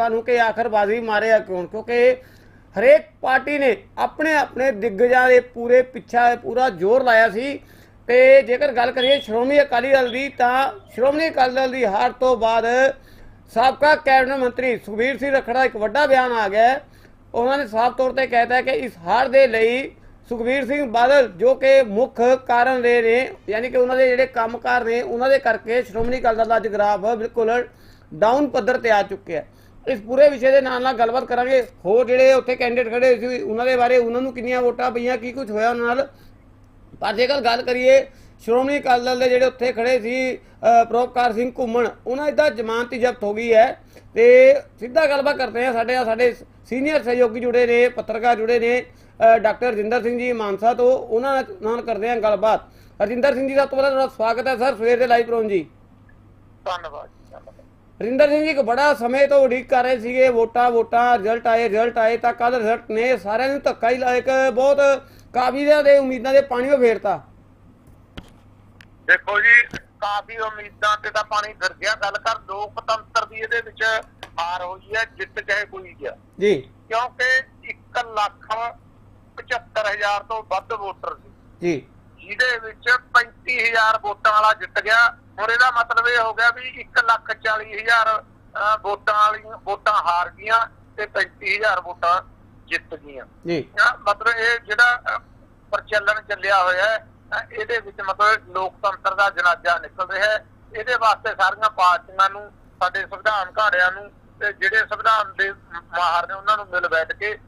ਲੋਕਾਂ ਨੂੰ ਕਿ ਆਖਰ ਬਾਜ਼ੀ ਮਾਰਿਆ ਕਿਉਂ? ਕਿਉਂਕਿ ਹਰੇਕ ਪਾਰਟੀ ਨੇ ਆਪਣੇ ਆਪਣੇ ਦਿੱਗਜਾਂ ਦੇ ਪੂਰੇ ਪਿੱਛਾ ਪੂਰਾ ਜ਼ੋਰ ਲਾਇਆ ਸੀ। ਤੇ ਜੇਕਰ ਗੱਲ ਕਰੀਏ ਸ਼੍ਰੋਮਣੀ ਅਕਾਲੀ ਦਲ ਦੀ, ਤਾਂ ਸ਼੍ਰੋਮਣੀ ਅਕਾਲੀ ਦਲ ਦੀ ਹਾਰ ਤੋਂ ਬਾਅਦ ਸਾਬਕਾ ਕੈਬਨਿਟ ਮੰਤਰੀ ਸੁਖਬੀਰ ਸਿੰਘ ਰੱਖੜਾ ਇੱਕ ਵੱਡਾ ਬਿਆਨ ਆ ਗਿਆ। ਉਹਨਾਂ ਨੇ ਸਾਫ਼ ਤੌਰ ਤੇ ਕਹਿਤਾ ਹੈ ਕਿ ਇਸ ਹਾਰ ਦੇ ਲਈ ਸੁਖਬੀਰ ਸਿੰਘ ਬਾਦਲ, ਜੋ ਕਿ ਮੁੱਖ ਕਾਰਨ ਰਹੇ ਨੇ, ਯਾਨੀ ਕਿ ਉਹਨਾਂ ਦੇ ਜਿਹੜੇ ਕੰਮਕਾਰ ਨੇ, ਉਹਨਾਂ ਦੇ ਕਰਕੇ ਸ਼੍ਰੋਮਣੀ ਅਕਾਲੀ ਦਲ ਦਾ ਅੱਜ ਗ੍ਰਾਫ ਬਿਲਕੁਲ ਡਾਊਨ ਪੱਧਰ ਤੇ ਆ ਚੁੱਕਿਆ। ਹੈ ਇਸ ਪੂਰੇ ਵਿਸ਼ੇ ਦੇ ਨਾਲ ਨਾਲ ਗੱਲਬਾਤ ਕਰਾਂਗੇ। ਹੋਰ ਜਿਹੜੇ ਉੱਥੇ ਕੈਂਡੀਡੇਟ ਖੜੇ ਸੀ ਉਹਨਾਂ ਦੇ ਬਾਰੇ ਉਹਨਾਂ ਨੂੰ ਕਿੰਨੀਆਂ ਵੋਟਾਂ ਪਈਆਂ ਕੀ ਕੁਝ ਹੋਇਆ ਉਹਨਾਂ ਨਾਲ? ਪਰ ਜੇਕਰ ਗੱਲ ਕਰੀਏ ਸ਼੍ਰੋਮਣੀ ਅਕਾਲੀ ਦਲ ਦੇ ਜਿਹੜੇ ਉੱਥੇ ਖੜੇ ਸੀ ਅ, ਪ੍ਰੋਪਕਾਰ ਸਿੰਘ ਘੁੰਮਣ ਉਹਨਾਂ ਦਾ ਤਾਂ ਜ਼ਮਾਨਤ ਜ਼ਬਤ ਹੋ ਗਈ ਹੈ। ਤੇ ਸਿੱਧਾ ਗੱਲਬਾਤ ਕਰਦੇ ਹਾਂ ਸਾਡੇ ਸਾਡੇ ਸੀਨੀਅਰ ਸਹਿਯੋਗੀ ਜੁੜੇ ਨੇ ਪੱਤਰਕਾਰ ਜੁੜੇ ਨੇ ਡਾਕਟਰ ਰਜਿੰਦਰ ਸਿੰਘ ਜੀ ਮਾਨਸਾ ਤੋਂ ਉਹਨਾਂ ਨਾਲ- ਕਰਦੇ ਹਾਂ ਗੱਲਬਾਤ। ਰਜਿੰਦਰ ਸਿੰਘ ਜੀ ਦਾ ਤੋਂ ਪਹਿਲਾਂ ਤੁਹਾਡਾ ਸਵਾਗਤ ਹੈ ਸਰ ਸਵੇਰ ਦੇ ਲਾਈਵ ਪ੍ਰੋਗਰਾਮ ਜੀ, ਧੰਨਵਾਦ। ਰਿੰਦਰ ਸਿੰਘ ਜੀ ਇੱਕ ਬੜਾ ਸਮੇਂ ਤੋਂ ਉਡੀਕ ਕਰ ਰਹੇ ਸੀਗੇ ਵੋਟਾਂ ਵੋਟਾਂ ਰਿਜ਼ਲਟ ਆਏ ਰਿਜ਼ਲਟ ਆਏ ਤਾਂ ਕੱਲ ਰਿਜ਼ਲਟ ਨੇ ਸਾਰਿਆਂ ਨੂੰ ਧੱਕਾ ਹੀ ਲਾ ਇੱਕ ਬਹੁਤ ਕਾਬਿਲਿਆਂ ਦੇ ਉਮੀਦਾਂ ਦੇ ਪਾਣੀ ਉਹ ਫੇਰਤਾ ਦੇਖੋ ਜੀ ਕਾਫੀ ਉਮੀਦਾਂ ਤੇ ਤਾਂ ਪਾਣੀ ਫਿਰ ਗਿਆ ਗੱਲ ਕਰ ਲੋਕਤੰਤਰ ਦੀ ਇਹਦੇ ਵਿੱਚ ਹਾਰ ਹੋਈ ਹੈ ਜਿੱਤ ਚਾਹੇ ਕੋਈ ਗਿਆ ਜੀ। ਕਿਉਂਕਿ 1 ਲੱਖ 75000 ਤੋਂ ਵੱਧ ਵੋਟਰ ਸੀ। ਜੀ। ਜਿਹਦੇ ਵਿੱਚ 35000 ਵੋਟਾਂ ਵਾਲਾ ਜਿੱਤ ਗਿਆ। ਹੁਣ ਇਹਦਾ ਮਤਲਬ ਇਹ ਹੋ ਗਿਆ ਵੀ 1 ਲੱਖ 40000 ਅਹ, ਵੋਟਾਂ ਵਾਲੀਆਂ ਵੋਟਾਂ ਹਾਰ ਗਈਆਂ ਤੇ 35000 ਵੋਟਾਂ ਜਿੱਤ ਗਈਆਂ। ਜੀ। ਮਤਲਬ ਇਹ ਜਿਹੜਾ ਪ੍ਰਚਲਨ ਚੱਲਿਆ ਹੋਇਆ ਹੈ ਇਹਦੇ ਵਿੱਚ ਮਤਲਬ ਲੋਕਤੰਤਰ ਦਾ ਜਨਾਜ਼ਾ ਨਿਕਲ ਰਿਹਾ ਹੈ। ਇਹਦੇ ਵਾਸਤੇ ਸਾਰੀਆਂ ਪਾਰਟੀਆਂ ਨੂੰ ਸਾਡੇ ਸੰਵਿਧਾਨ ਘਾੜਿਆਂ ਨੂੰ ਤੇ ਜਿਹੜੇ ਸੰਵਿਧਾਨ ਦੇ ਮਾਹਰ ਨੇ ਉਹਨਾਂ ਨੂੰ ਮਿਲ ਬੈਠ ਕੇ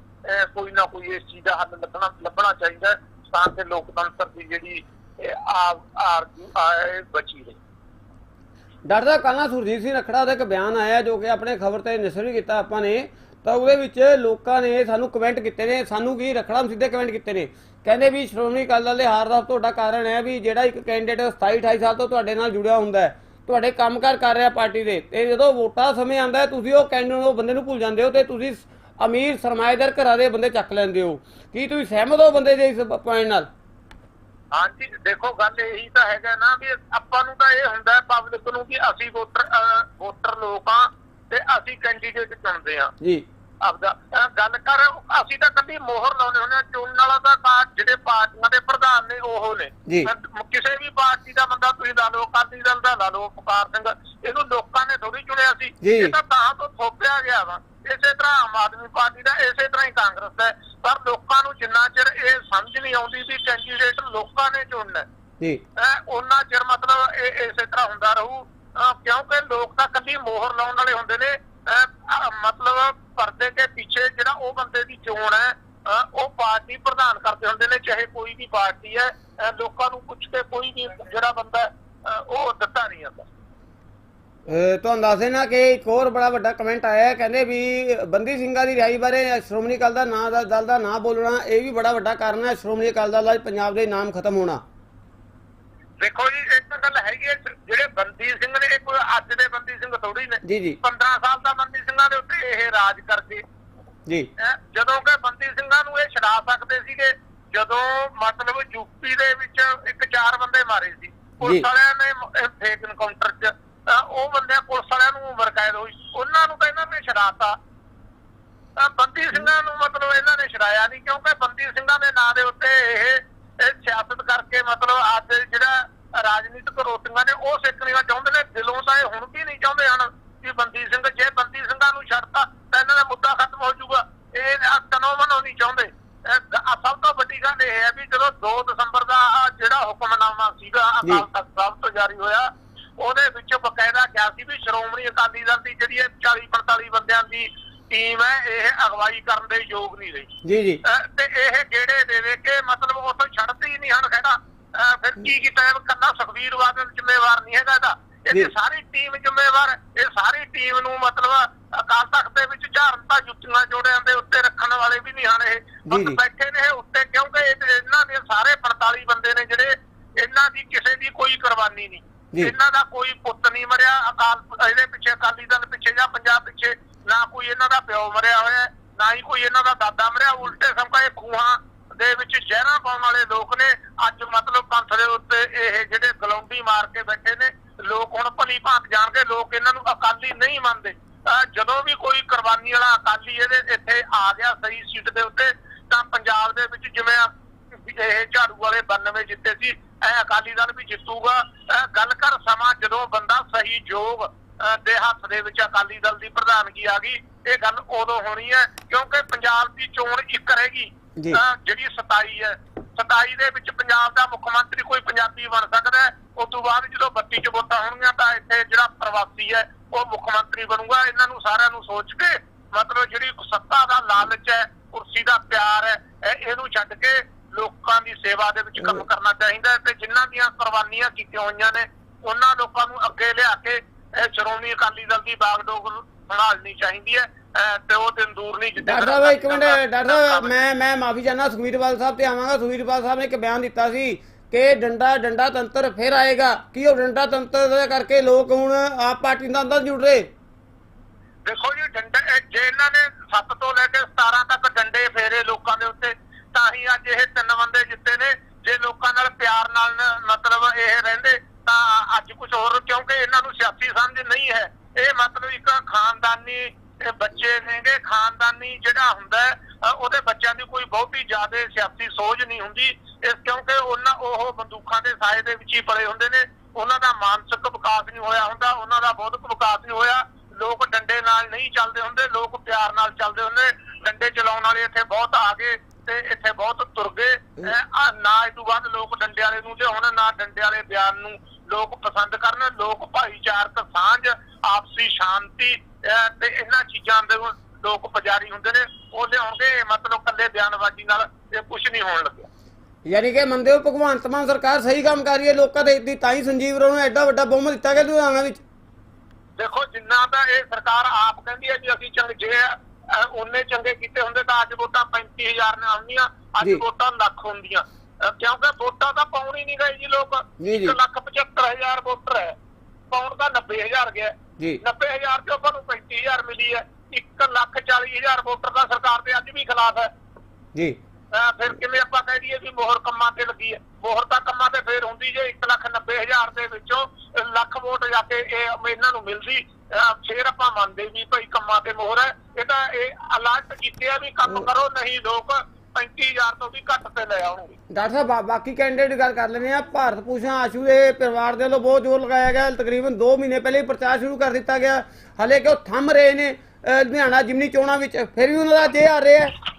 ਕੋਈ ਨਾ ਕੋਈ ਇਸ ਚੀਜ਼ ਦਾ ਹੱਲ ਲੱਭਣਾ ਲੱਭਣਾ ਚਾਹੀਦਾ ਹੈ ਤਾਂ ਲੋਕਤੰਤਰ ਦੀ ਜਿਹੜੀ, ਇਹ ਬਚੀ ਰਹੇ। ਡਾਕਟਰ ਸਾਹਿਬ ਕੱਲ੍ਹ ਸੁਰਜੀਤ ਸਿੰਘ ਰਖੜਾ ਦਾ ਇੱਕ ਬਿਆਨ ਆਇਆ ਜੋ ਕਿ ਆਪਣੇ ਖਬਰ ਤੇ ਨਸ਼ਰ ਵੀ ਕੀਤਾ ਆਪਾਂ ਨੇ। ਤਾਂ ਉਹਦੇ ਵਿੱਚ ਲੋਕਾਂ ਨੇ ਸਾਨੂੰ ਕਮੈਂਟ ਕੀਤੇ ਨੇ। ਸਾਨੂੰ ਕੀ ਰਖੜਾ ਸਿੱਧੇ ਕਮੈਂਟ ਕੀਤੇ ਨੇ? ਕਹਿੰਦੇ ਵੀ ਸ਼੍ਰੋਮਣੀ ਅਕਾਲੀ ਦਲ ਦੇ ਹਾਰ ਦਾ ਤੁਹਾਡਾ ਕਾਰਨ ਹੈ ਵੀ ਜਿਹੜਾ ਇੱਕ ਕੈਂਡੀਡੇਟ 27 28 ਸਾਲ ਤੋਂ ਤੁਹਾਡੇ ਨਾਲ ਜੁੜਿਆ ਹੁੰਦਾ ਹੈ, ਤੁਹਾਡੇ ਕੰਮਕਾਰ ਕਰ ਰਿਹਾ ਪਾਰਟੀ ਦੇ। ਤੇ ਜਦੋਂ ਵੋਟਾਂ ਸਮੇਂ ਆਉਂਦਾ ਤੁਸੀਂ ਉਹ ਕੈਂਡੀਡੇਟ ਉਹ ਬੰਦੇ ਨੂੰ ਭੁੱਲ ਜਾਂਦੇ ਹੋ ਤੇ ਤੁਸੀਂ ਅਮੀਰ ਸਰਮਾਏਦਾਰ ਘਰਾਂ ਦੇ ਬੰਦੇ ਚੱਕ ਲੈਂਦੇ ਹੋ। ਕੀ ਤੁਸੀਂ ਸਹਿਮਤ ਹੋ ਬੰਦੇ ਦੇ ਇਸ ਪੁਆਇੰਟ ਨਾਲ? ਹਾਂਜੀ ਦੇਖੋ ਗੱਲ ਇਹੀ ਤਾਂ ਹੈਗਾ ਨਾ ਵੀ ਆਪਾਂ ਨੂੰ ਤਾਂ ਇਹ ਹੁੰਦਾ ਪਬਲਿਕ ਨੂੰ ਕਿ ਅਸੀਂ ਵੋਟਰ ਵੋਟਰ ਲੋਕ ਆ ਤੇ ਅਸੀਂ ਕੈਂਡੀਡੇਟ ਚੁਣਦੇ ਆ ਜੀ। ਆਪਦਾ ਗੱਲ ਕਰ ਅਸੀਂ ਤਾਂ ਕੱਲੀ ਮੋਹਰ ਲਾਉਂਦੇ ਹੁੰਦੇ ਆ ਚੁਣਨ ਵਾਲਾ ਤਾਂ ਜਿਹੜੇ ਪਾਰਟੀਆਂ ਦੇ ਪ੍ਰਧਾਨ ਨੇ ਉਹ ਨੇ। ਕਿਸੇ ਵੀ ਪਾਰਟੀ ਦਾ ਬੰਦਾ ਤੁਸੀਂ ਲਾ ਲਓ ਅਕਾਲੀ ਦਲ ਦਾ ਲਾ ਲਓ ਪੁਕਾਰ ਸਿੰਘ ਇਹਨੂੰ ਲੋਕਾਂ ਨੇ ਥੋੜੀ ਚੁਣਿਆ ਸੀ। ਇਹ ਤਾਂ ਤਾਂ ਤੋਂ ਥੋਪਿਆ ਗਿਆ ਵਾ। ਇਸੇ ਤਰ੍ਹਾਂ ਆਮ ਆਦਮੀ ਪਾਰਟੀ ਦਾ ਇਸੇ ਤਰ੍ਹਾਂ ਹੀ ਕਾਂਗਰਸ ਦਾ। ਪਰ ਲੋਕਾਂ ਨੂੰ ਜਿੰਨਾ ਚਿਰ ਇਹ ਸਮਝ ਨਹੀਂ ਆਉਂਦੀ ਵੀ ਕੈਂਡੀਡੇਟ ਲੋਕਾਂ ਨੇ ਚੁਣਨਾ ਜੀ। ਉਹਨਾਂ ਚਿਰ ਮਤਲਬ ਇਹ ਇਸੇ ਤਰ੍ਹਾਂ ਹੁੰਦਾ ਰਹੂ। ਕਿਉਂਕਿ ਲੋਕ ਤਾਂ ਕੱਲੀ ਮੋਹਰ ਲਾਉਣ ਵਾਲੇ ਹੁੰਦੇ ਨੇ। ਮਤਲਬ ਪਰਦੇ ਦੇ ਪਿੱਛੇ ਜਿਹੜਾ ਉਹ ਬੰਦੇ ਦੀ ਚੋਣ ਹੈ ਉਹ ਪਾਰਟੀ ਪ੍ਰਧਾਨ ਕਰਦੇ ਹੁੰਦੇ ਨੇ ਚਾਹੇ ਕੋਈ ਵੀ ਪਾਰਟੀ ਹੈ। ਲੋਕਾਂ ਨੂੰ ਪੁੱਛ ਕੇ ਕੋਈ ਵੀ ਜਿਹੜਾ ਬੰਦਾ ਉਹ ਦਿੱਤਾ ਨਹੀਂ ਜਾਂਦਾ। ਤੁਹਾਨੂੰ ਦੱਸ ਦੇਣਾ ਕਿ ਇੱਕ ਹੋਰ ਬੜਾ ਵੱਡਾ ਕਮੈਂਟ ਆਇਆ ਹੈ ਕਹਿੰਦੇ ਵੀ ਬੰਦੀ ਸਿੰਘਾਂ ਦੀ ਰਿਹਾਈ ਬਾਰੇ ਸ਼੍ਰੋਮਣੀ ਅਕਾਲੀ ਦਾ ਨਾਂ ਦਾ ਦਲ ਦਾ ਨਾਂ ਬੋਲਣਾ ਇਹ ਵੀ ਬੜਾ ਵੱਡਾ ਕਾਰਨ ਹੈ ਸ਼੍ਰੋਮਣੀ ਅਕਾਲੀ ਦਲ ਦਾ ਪੰਜਾਬ ਦੇ ਨਾਮ ਖਤਮ ਹੋਣਾ। ਦੇਖੋ ਜੀ ਇੱਕ ਤਾਂ ਗੱਲ ਹੈਗੀ ਹੈ ਜਿਹੜੇ ਬੰਦੀ ਸਿੰਘ ਨੇ ਕੋਈ ਅੱਜ ਦੇ ਬੰਦੀ ਸਿੰਘ ਥੋੜੀ ਨੇ। ਜੀ ਜੀ। 15 ਸਾਲ ਦਾ ਬੰਦੀ ਸਿੰਘਾਂ ਦੇ ਉੱਤੇ ਇਹ ਰਾਜ ਕਰਦੇ ਜੀ। ਜਦੋਂ ਕਿ ਬੰਦੀ ਸਿੰਘਾਂ ਨੂੰ ਇਹ ਛਡਾ ਸਕਦੇ ਸੀਗੇ ਜਦੋਂ ਮਤਲਬ ਯੂਪੀ ਦੇ ਵਿੱਚ ਇੱਕ ਚਾਰ ਬੰਦੇ ਮਾਰੇ ਸੀ। ਪੁਲਿਸ ਵਾਲਿਆਂ ਨੇ ਫੇਕ ਐਨਕਾਊਂਟਰ 'ਚ ਤਾਂ ਉਹ ਬੰਦੇ ਪੁਲਿਸ ਵਾਲਿਆਂ ਨੂੰ ਕੈਦ ਹੋਈ। ਉਹਨਾਂ ਨੂੰ ਤਾਂ ਇਹਨਾਂ ਨੇ ਛਡਾਤਾ। ਤਾਂ ਬੰਦੀ ਸਿੰਘਾਂ ਨੂੰ ਮਤਲਬ ਇਹਨਾਂ ਨੇ ਛਡਾਇਆ ਨਹੀਂ ਕਿਉਂਕਿ ਬੰਦੀ ਸਿੰਘਾਂ ਦੇ ਨਾਂ ਦੇ ਉੱਤੇ ਇਹ ਇਹ ਸਿਆਸਤ ਕਰਕੇ ਮਤਲਬ ਅੱਜ ਜਿਹੜਾ ਰਾਜਨੀਤਿਕ ਰੋਟੀਆਂ ਨੇ ਉਹ ਸਿੱਖਣੀਆਂ ਚਾਹੁੰਦੇ ਨੇ। ਦਿਲੋਂ ਤਾਂ ਇਹ ਹੁਣ ਵੀ ਨਹੀਂ ਚਾਹੁੰਦੇ ਹਨ ਕਿ ਬੰਦੀ ਸਿੰਘ ਜੇ ਬੰਦੀ ਸਿੰਘਾਂ ਨੂੰ ਛੱਡਤਾ ਤਾਂ ਇਹਨਾਂ ਦਾ ਮੁੱਦਾ ਖਤਮ ਹੋ ਜਾਊਗਾ। ਇਹ ਕਨੋਮਨ ਨਹੀਂ ਚਾਹੁੰਦੇ। ਸਭ ਤੋਂ ਵੱਡੀ ਗੱਲ ਇਹ ਹੈ ਵੀ ਜਦੋਂ 2 ਦਸੰਬਰ ਦਾ ਜਿਹੜਾ ਹੁਕਮਨਾਮਾ ਸੀਗਾ। ਅਕਾਲ ਤਖਤ ਸਾਹਿਬ ਤੋਂ ਜਾਰੀ ਹੋਇਆ ਉਹਦੇ ਵਿੱਚ ਬਕਾਇਦਾ ਕਿਹਾ ਸੀ ਵੀ ਸ਼੍ਰੋਮਣੀ ਅਕਾਲੀ ਦਲ ਦੀ ਜਿਹੜੀ ਇਹ 40 45 ਬੰਦਿਆਂ ਦੀ ਟੀਮ ਹੈ ਇਹ ਅਗਵਾਈ ਕਰਨ ਦੇ ਯੋਗ ਨਹੀਂ ਰਹੀ ਜੀ ਜੀ ਤੇ ਇਹ ਗੇੜੇ ਦੇ ਦੇ ਕੇ ਮਤਲਬ ਉਥੋਂ ਛੱਡਦੇ ਹੀ ਨਹੀਂ ਹਨ ਖੜਾ ਫਿਰ ਕੀ ਕੀਤਾ ਕੱਲਾ ਸੁਖਵੀਰ ਬਾਦਲ ਜ਼ਿੰਮੇਵਾਰ ਨਹੀਂ ਹੈਗਾ ਇਹਦਾ। ਇਹ ਸਾਰੀ ਟੀਮ ਜ਼ਿੰਮੇਵਾਰ। ਇਹ ਸਾਰੀ ਟੀਮ ਨੂੰ ਮਤਲਬ ਅਕਾਲ ਤਖਤ ਦੇ ਵਿੱਚ ਝਾਰਨ ਤਾਂ ਜੁੱਤੀਆਂ ਜੋੜਿਆਂ ਦੇ ਉੱਤੇ ਰੱਖਣ ਵਾਲੇ ਵੀ ਨਹੀਂ ਹਨ ਇਹ ਬਸ। ਬੈਠੇ ਨੇ ਇਹ ਉੱਤੇ ਕਿਉਂਕਿ ਇਹ- ਇਹਨਾਂ ਦੇ ਸਾਰੇ 45 ਬੰਦੇ ਨੇ ਜਿਹੜੇ ਇਹਨਾਂ ਦੀ ਕਿਸੇ ਦੀ ਕੋਈ ਕੁਰਬਾਨੀ ਨਹੀਂ। ਇਹਨਾਂ ਦਾ ਕੋਈ ਪੁੱਤ ਨਹੀਂ ਮਰਿਆ, ਅਕਾਲ ਇਹਦੇ ਪਿੱਛੇ ਅਕਾਲੀ ਦਲ ਪਿੱਛੇ ਜਾਂ ਪੰਜਾਬ ਪਿੱਛੇ, ਨਾ ਕੋਈ ਇਹਨਾਂ ਦਾ ਪਿਓ ਮਰਿਆ ਹੋਇਆ ਨਾ ਹੀ ਕੋਈ ਇਹਨਾਂ ਦਾ ਦਾਦਾ ਮਰਿਆ। ਉਲਟੇ ਸਮਕਾ ਇਹ ਖੂਹਾਂ ਦੇ ਵਿੱਚ ਜ਼ਹਿਰਾਂ ਪਾਉਣ ਵਾਲੇ ਲੋਕ ਨੇ। ਅੱਜ ਮਤਲਬ ਪੰਥ ਦੇ ਉੱਤੇ ਇਹ ਜਿਹੜੇ ਗਲੌਂਡੀ ਮਾਰ ਕੇ ਬੈਠੇ ਨੇ, ਲੋਕ ਹੁਣ ਭਲੀ ਭਾਂਤ ਜਾਣਗੇ ਲੋਕ ਇਹਨਾਂ ਨੂੰ ਅਕਾਲੀ ਨਹੀਂ ਮੰਨਦੇ। ਜਦੋਂ ਵੀ ਕੋਈ ਕੁਰਬਾਨੀ ਵਾਲਾ ਅਕਾਲੀ ਇਹਦੇ ਇੱਥੇ ਆ ਗਿਆ ਸਹੀ ਸੀਟ ਦੇ ਉੱਤੇ, ਤਾਂ ਪੰਜਾਬ ਦੇ ਵਿੱਚ ਜਿਵੇਂ ਜਿੱਤੇ ਸੀ ਐ ਅਕਾਲੀ ਦਲ ਵੀ ਜਿੱਤੂਗਾ। ਗੱਲ ਕਰ ਸਮਾਂ ਜਦੋਂ ਬੰਦਾ ਸਹੀ ਅਹ ਦੇ ਹੱਥ ਦੇ ਵਿੱਚ ਅਕਾਲੀ ਦਲ ਦੀ ਪ੍ਰਧਾਨਗੀ ਆ ਗਈ ਇਹ ਗੱਲ ਉਦੋਂ ਹੋਣੀ ਹੈ ਕਿਉਂਕਿ ਪੰਜਾਬ ਦੀ ਚੋਣ ਇੱਕ ਰਹੇਗੀ। ਜਿਹੜੀ 27 ਹੈ। 27 ਦੇ ਵਿੱਚ ਪੰਜਾਬ ਦਾ ਮੁੱਖ ਮੰਤਰੀ ਕੋਈ ਪੰਜਾਬੀ ਬਣ ਸਕਦਾ ਉਸ ਤੋਂ ਬਾਅਦ ਜਦੋਂ 32 ਚ ਵੋਟਾਂ ਹੋਣਗੀਆਂ ਤਾਂ ਇੱਥੇ ਜਿਹੜਾ ਪ੍ਰਵਾਸੀ ਹੈ ਉਹ ਮੁੱਖ ਮੰਤਰੀ ਬਣੂਗਾ। ਇਹਨਾਂ ਨੂੰ ਸਾਰਿਆਂ ਨੂੰ ਸੋਚ ਕੇ ਮਤਲਬ ਜਿਹੜੀ ਸੱਤਾ ਦਾ ਲਾਲਚ ਹੈ ਕੁਰਸੀ ਦਾ ਪਿਆਰ ਹੈ ਇਹ- ਇਹਨੂੰ ਛੱਡ ਕੇ ਲੋਕਾਂ ਦੀ ਸੇਵਾ ਦੇ ਵਿੱਚ ਕੰਮ ਕਰਨਾ ਚਾਹੀਦਾ ਤੇ ਜਿਨ੍ਹਾਂ ਦੀਆਂ ਕੁਰਬਾਨੀਆਂ ਕੀਤੀਆਂ ਹੋਈਆਂ ਨੇ ਉਹਨਾਂ ਲੋਕਾਂ ਨੂੰ ਅੱਗੇ ਲਿਆ ਕੇ ਇਹ ਸ਼੍ਰੋਮਣੀ ਅਕਾਲੀ ਦਲ ਦੀ ਬਾਗਡੋਰ ਸੰਭਾਲਣੀ ਚਾਹੀਦੀ ਹੈ ਤੇ ਉਹ ਦਿਨ ਦੂਰ ਨਹੀਂ ਜਿੱਦੇ ਡਾਕਟਰ ਸਾਹਿਬ ਇੱਕ ਮਿੰਟ ਡਾਕਟਰ ਸਾਹਿਬ ਮੈਂ ਮੈਂ ਮਾਫੀ ਚਾਹਨਾ ਸੁਖਵੀਰਪਾਲ ਸਾਹਿਬ ਤੇ ਆਵਾਂਗਾ। ਸੁਖਵੀਰਪਾਲ ਸਾਹਿਬ ਨੇ ਇੱਕ ਬਿਆਨ ਦਿੱਤਾ ਸੀ ਕਿ ਡੰਡਾ ਡੰਡਾ ਤੰਤਰ ਫਿਰ ਆਏਗਾ। ਕੀ ਉਹ ਡੰਡਾ ਤੰਤਰ ਦੇ ਕਰਕੇ ਲੋਕ ਹੁਣ ਆਪ ਪਾਰਟੀ ਨਾਲ ਅੰਦਰ ਜੁੜ ਰਹੇ? ਦੇਖੋ ਜੀ ਡੰਡੇ ਜੇ ਇਹਨਾਂ ਨੇ 7 ਤੋਂ ਲੈ ਕੇ 17 ਤੱਕ ਡੰਡੇ ਫੇਰੇ ਲੋਕਾਂ ਦੇ ਉੱਤੇ ਤਾਂ ਹੀ ਅੱਜ ਇਹ ਤਿੰਨ ਬੰਦੇ ਜਿੱਤੇ ਨੇ। ਜੇ ਲੋਕਾਂ ਨਾਲ ਪਿਆਰ ਨਾਲ ਮਤਲਬ ਇਹ ਰਹਿੰਦੇ, ਤਾਂ ਅੱਜ ਕੁਝ ਹੋਰ, ਕਿਉਂਕਿ ਇਹਨਾਂ ਨੂੰ ਸਿਆਸੀ ਸਮਝ ਨਹੀਂ ਹੈ। ਇਹ ਮਤਲਬ ਇੱਕ ਖਾਨਦਾਨੀ ਬੱਚੇ ਨੇਗੇ। ਖਾਨਦਾਨੀ ਜਿਹੜਾ ਹੁੰਦਾ ਉਹਦੇ ਬੱਚਿਆਂ ਦੀ ਕੋਈ ਬਹੁਤੀ ਜ਼ਿਆਦਾ ਸਿਆਸੀ ਸੋਝ ਨਹੀਂ ਹੁੰਦੀ। ਇਸ ਕਿਉਂਕਿ ਉਹਨਾਂ, ਉਹ ਬੰਦੂਕਾਂ ਦੇ ਸਾਏ ਦੇ ਵਿੱਚ ਹੀ ਪੜੇ ਹੁੰਦੇ ਨੇ। ਉਹਨਾਂ ਦਾ ਮਾਨਸਿਕ ਵਿਕਾਸ ਨਹੀਂ ਹੋਇਆ ਹੁੰਦਾ, ਉਹਨਾਂ ਦਾ ਬੌਧਿਕ ਵਿਕਾਸ ਨਹੀਂ ਹੋਇਆ। ਲੋਕ ਡੰਡੇ ਨਾਲ ਨਹੀਂ ਚੱਲਦੇ ਹੁੰਦੇ, ਲੋਕ ਪਿਆਰ ਨਾਲ ਚੱਲਦੇ ਹੁੰਦੇ। ਡੰਡੇ ਚਲਾਉਣ ਵਾਲੇ ਇੱਥੇ ਬਹੁਤ ਆ ਗਏ। ਤੇ ਇੱਥੇ ਬਹੁਤ ਤੁਰ ਗਏ। ਨਾ ਇਹ ਤੋਂ ਬਾਅਦ ਲੋਕ ਡੰਡੇ ਵਾਲੇ ਨੂੰ ਲਿਆਉਣ ਨਾ ਡੰਡੇ ਵਾਲੇ ਬਿਆਨ ਨੂੰ ਲੋਕ ਪਸੰਦ ਕਰਨ ਲੋਕ ਭਾਈਚਾਰਕ ਸਾਂਝ ਆਪਸੀ ਸ਼ਾਂਤੀ ਤੇ ਇਹਨਾਂ ਚੀਜ਼ਾਂ ਦੇ ਲੋਕ ਪੁਜਾਰੀ ਹੁੰਦੇ ਨੇ ਉਹ ਲਿਆਉਣਗੇ ਮਤਲਬ ਕੱਲੇ ਬਿਆਨਬਾਜ਼ੀ ਨਾਲ ਇਹ ਕੁਝ ਨਹੀਂ ਹੋਣ ਲੱਗਿਆ। ਯਾਨੀ ਕਿ ਮੰਨਦੇ ਹੋ ਭਗਵੰਤ ਮਾਨ ਸਰਕਾਰ ਸਹੀ ਕੰਮ ਕਰ ਰਹੀ ਹੈ ਲੋਕਾਂ ਦੇ ਦੀ ਤਾਂ ਹੀ ਸੰਜੀਵ ਰੋ ਨੂੰ ਐਡਾ ਵੱਡਾ ਬਹੁਮਤ ਦਿੱਤਾ ਗਿਆ ਲੁਧਿਆਣਾ ਵਿੱਚ? ਦੇਖੋ ਜਿੰਨਾ ਤਾਂ ਇਹ ਸਰਕਾਰ ਆਪ ਕਹਿੰਦੀ ਹੈ ਜੀ ਅਸੀਂ ਚੰਗੇ ਜੇ ਉਹਨੇ ਚੰਗੇ ਤਾਂ ਅੱਜ ਵੋਟਾਂ 35000 ਨੇ ਆਉਂਦੀਆਂ ਅੱਜ। ਵੋਟਾਂ ਲੱਖ ਹੁੰਦੀਆਂ। ਕਿਉਂਕਿ ਵੋਟਾਂ ਤਾਂ ਪਾਉਣ ਹੀ ਨਹੀਂ ਗਏ ਜੀ ਲੋਕ। ਜੀ, ਜੀ। 1 ਲੱਖ 75000 ਵੋਟਰ ਹੈ। ਪਾਉਣ ਤਾਂ 90000 ਗਿਆ। ਜੀ। 90000 ਚੋਂ ਆਪਾਂ ਨੂੰ 35000 ਮਿਲੀ ਹੈ। 1 ਲੱਖ 40000 ਵੋਟਰ ਦਾ ਸਰਕਾਰ ਦੇ ਅੱਜ ਵੀ ਖਿਲਾਫ ਹੈ। ਜੀ। ਫਿਰ ਕਿਵੇਂ ਆਪਾਂ ਕਹਿ ਦਈਏ ਵੀ ਮੋਹਰ ਕੰਮਾਂ ਤੇ ਲੱਗੀ ਹੈ। ਮੋਹਰ ਤਾਂ ਕੰਮਾਂ ਤੇ ਫੇਰ ਹੁੰਦੀ ਜੇ 1 ਲੱਖ 90 ਹਜ਼ਾਰ ਦੇ ਵਿੱਚੋਂ ਲੱਖ ਵੋਟ ਜਾ ਕੇ ਇਹ ਇਹਨਾਂ ਨੂੰ ਮਿਲਦੀ। ਫੇਰ ਆਪਾਂ ਮੰਨਦੇ ਵੀ ਭਾਈ ਕੰਮਾਂ ਤੇ ਮੋਹਰ ਹੈ। ਇਹ ਤਾਂ ਇਹ ਅਲਰਟ ਕੀਤੇ ਆ ਵੀ ਕੰਮ ਕਰੋ ਨਹੀਂ ਲੋਕ 35000 ਤੋਂ ਵੀ ਘੱਟ ਤੇ ਲੈ ਆਉਣਗੇ। ਡਾਕਟਰ ਸਾਹਿਬ ਬਾਕੀ ਕੈਂਡੀਡੇਟ ਗੱਲ ਕਰ ਲੈਂਦੇ ਆ ਭਾਰਤ ਭੂਸ਼ਣ ਆਸ਼ੂ ਦੇ ਪਰਿਵਾਰ ਦੇ ਵੱਲੋਂ ਬਹੁਤ ਜ਼ੋਰ ਲਗਾਇਆ ਗਿਆ। ਤਕਰੀਬਨ 2 ਮਹੀਨੇ ਪਹਿਲੇ ਹੀ ਪ੍ਰਚਾਰ ਸ਼ੁਰੂ ਕਰ ਦਿੱਤਾ ਗਿਆ। ਹਲੇ ਕਿ ਉਹ ਥੰਮ ਰਹੇ ਨੇ ਲੁਧਿਆਣਾ ਜਿਮਨੀ ਚੋਣਾਂ ਵਿੱਚ। ਫਿਰ ਵੀ ਉਹਨਾਂ ਦਾ ਜੇ ਆ ਰਿਹਾ ਹੈ।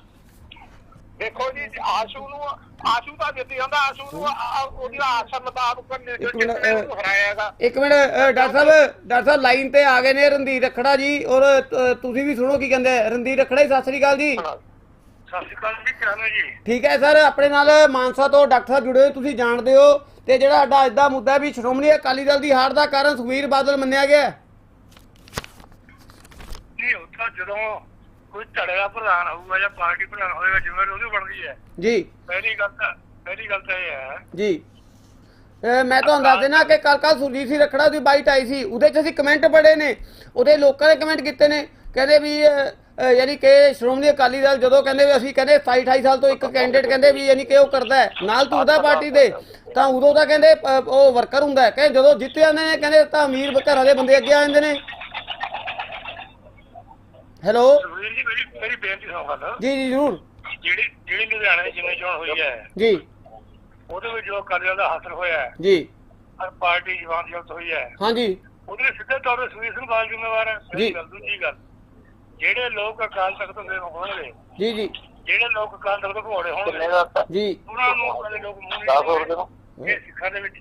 ਦੇਖੋ ਜੀ ਆਸ਼ੂ ਨੂੰ ਆਸ਼ੂ ਤਾਂ ਜਿੱਤੀ ਜਾਂਦਾ ਆਸ਼ੂ ਨੂੰ ਉਹਦੀ ਆਸ਼ਾ ਮੁਤਾਬਕ ਜਿੱਤਨੇ ਨੂੰ ਹਰਾਇਆ ਹੈਗਾ। ਇੱਕ ਮਿੰਟ ਡਾਕਟਰ ਸਾਹਿਬ ਡਾਕਟਰ ਸਾਹਿਬ ਲਾਈਨ ਤੇ ਆ ਗਏ ਨੇ ਰਣਧੀਰ ਰਖੜਾ ਜੀ ਔਰ ਤੁਸੀਂ ਵੀ ਸੁਣੋ ਕੀ ਕਹਿੰਦੇ। ਰਣਧੀਰ ਰਖੜਾ ਜੀ ਸਤਿ ਸ੍ਰੀ ਅਕਾਲ ਜੀ। ਸਤਿ ਸ਼੍ਰੀ ਅਕਾਲ ਜੀ ਕਿਹਨਾਂ ਜੀ? ਠੀਕ ਹੈ ਸਰ ਆਪਣੇ ਨਾਲ ਮਾਨਸਾ ਤੋਂ ਡਾਕਟਰ ਸਾਹਿਬ ਜੁੜੇ ਤੁਸੀਂ ਜਾਣਦੇ ਹੋ। ਤੇ ਜਿਹੜਾ ਸਾਡਾ ਅੱਜ ਦਾ ਮੁੱਦਾ ਵੀ ਸ਼੍ਰੋਮਣੀ ਅਕਾਲੀ ਦਲ ਦੀ ਹਾਰ ਦਾ ਕਾਰਨ ਸੁਖਬੀਰ ਬਾਦਲ ਮੰਨਿਆ ਗਿਆ। ਨਹੀਂ ਉੱਥਾ ਜਦੋਂ ਕੋਈ ਧੜੇ ਦਾ ਪ੍ਰਧਾਨ ਹੋਊਗਾ ਜਾਂ ਪਾਰਟੀ ਪ੍ਰਧਾਨ ਹੋਏਗਾ ਜ਼ਿੰਮੇਵਾਰੀ ਉਹਦੀ ਬਣਦੀ ਹੈ। ਜੀ। ਪਹਿਲੀ ਗੱਲ ਤਾਂ ਪਹਿਲੀ ਗੱਲ ਤਾਂ ਇਹ ਹੈ। ਜੀ। ਮੈਂ ਤੁਹਾਨੂੰ ਦੱਸ ਦੇਣਾ ਕਿ ਕੱਲ ਕੱਲ ਸੁਰਜੀਤ ਸਿੰਘ ਰਖੜਾ ਦੀ ਬਾਈਟ ਆਈ ਸੀ। ਉਹਦੇ 'ਚ ਅਸੀਂ ਕਮੈਂਟ ਪੜ੍ਹੇ ਨੇ। ਉਹਦੇ ਲੋਕਾਂ ਨੇ ਕਮੈਂਟ ਕੀਤੇ ਨੇ। ਕਹਿੰਦੇ ਵੀ ਯਾਨੀ ਕਿ ਸ਼੍ਰੋਮਣੀ ਅਕਾਲੀ ਦਲ ਜਦੋਂ ਕਹਿੰਦੇ ਵੀ ਅਸੀਂ ਕਹਿੰਦੇ 27 28 ਸਾਲ ਤੋਂ ਇੱਕ ਕੈਂਡੀਡੇਟ ਕਹਿੰਦੇ ਵੀ ਯਾਨੀ ਕਿ ਉਹ ਕਰਦਾ ਹੈ। ਨਾਲ ਤੁਰਦਾ ਪਾਰਟੀ ਦੇ। ਤਾਂ ਉਦੋਂ ਤਾਂ ਕਹਿੰਦੇ ਉਹ ਵਰਕਰ ਹੁੰਦਾ ਹੈ। ਕਿ ਜਦੋਂ ਜਿੱਤ ਜਾਂਦੇ ਨੇ ਕਹਿੰਦੇ ਤਾਂ ਅਮੀਰ ਘਰਾਂ ਦੇ ਬੰਦੇ ਅੱਗੇ ਆ ਜਾਂਦੇ ਨੇ। ਹੈਲੋ। ਸੁਖਵੀਰ ਜੀ ਮੇਰੀ ਮੇਰੀ ਬੇਨਤੀ ਸੁਣੋ ਗੱਲ। ਜੀ ਜੀ ਜ਼ਰੂਰ। ਜਿਹੜੀ ਜਿਹੜੀ ਲੁਧਿਆਣੇ ਦੀ ਜਿੰਨੀ ਚੋਣ ਹੋਈ ਹੈ ਜੀ। ਉਹਦੇ ਵਿੱਚ ਜੋ ਦਲ ਦਾ ਹਾਸਲ ਹੋਇਆ ਹੈ ਜੀ। ਹਰ ਪਾਰਟੀ ਜਵਾਨ ਜਲਤ ਹੋਈ ਹੈ। ਹਾਂਜੀ। ਉਹਦੇ ਸਿੱਧੇ ਤੌਰ ਤੇ ਸੁਖਵੀਰ ਸਿੰਘ ਬਾਦਲ ਜ਼ਿੰਮੇਵਾਰ ਹੈ। ਜੀ। ਗੱਲ ਦੂਜੀ ਗੱਲ ਜਿਹੜੇ ਲੋਕ ਅਕਾਲ ਤਖਤ ਤੋਂ ਹੋਣਗੇ ਜੀ ਜੀ। ਜਿਹੜੇ ਲੋਕ ਅਕਾਲ ਤਖਤ ਤੋਂ ਘੋੜੇ ਹੋਣਗੇ ਦਾ ਜੀ। ਉਹਨਾਂ ਨੂੰ ਉਹਨਾਂ ਦੇ ਲੋਕ ਮੂੰਹ ਨਹੀਂ ਦਸ ਹੋਰ ਦਿਨੋਂ ਇਹ ਸਿੱਖਾਂ ਦੇ ਵਿੱਚ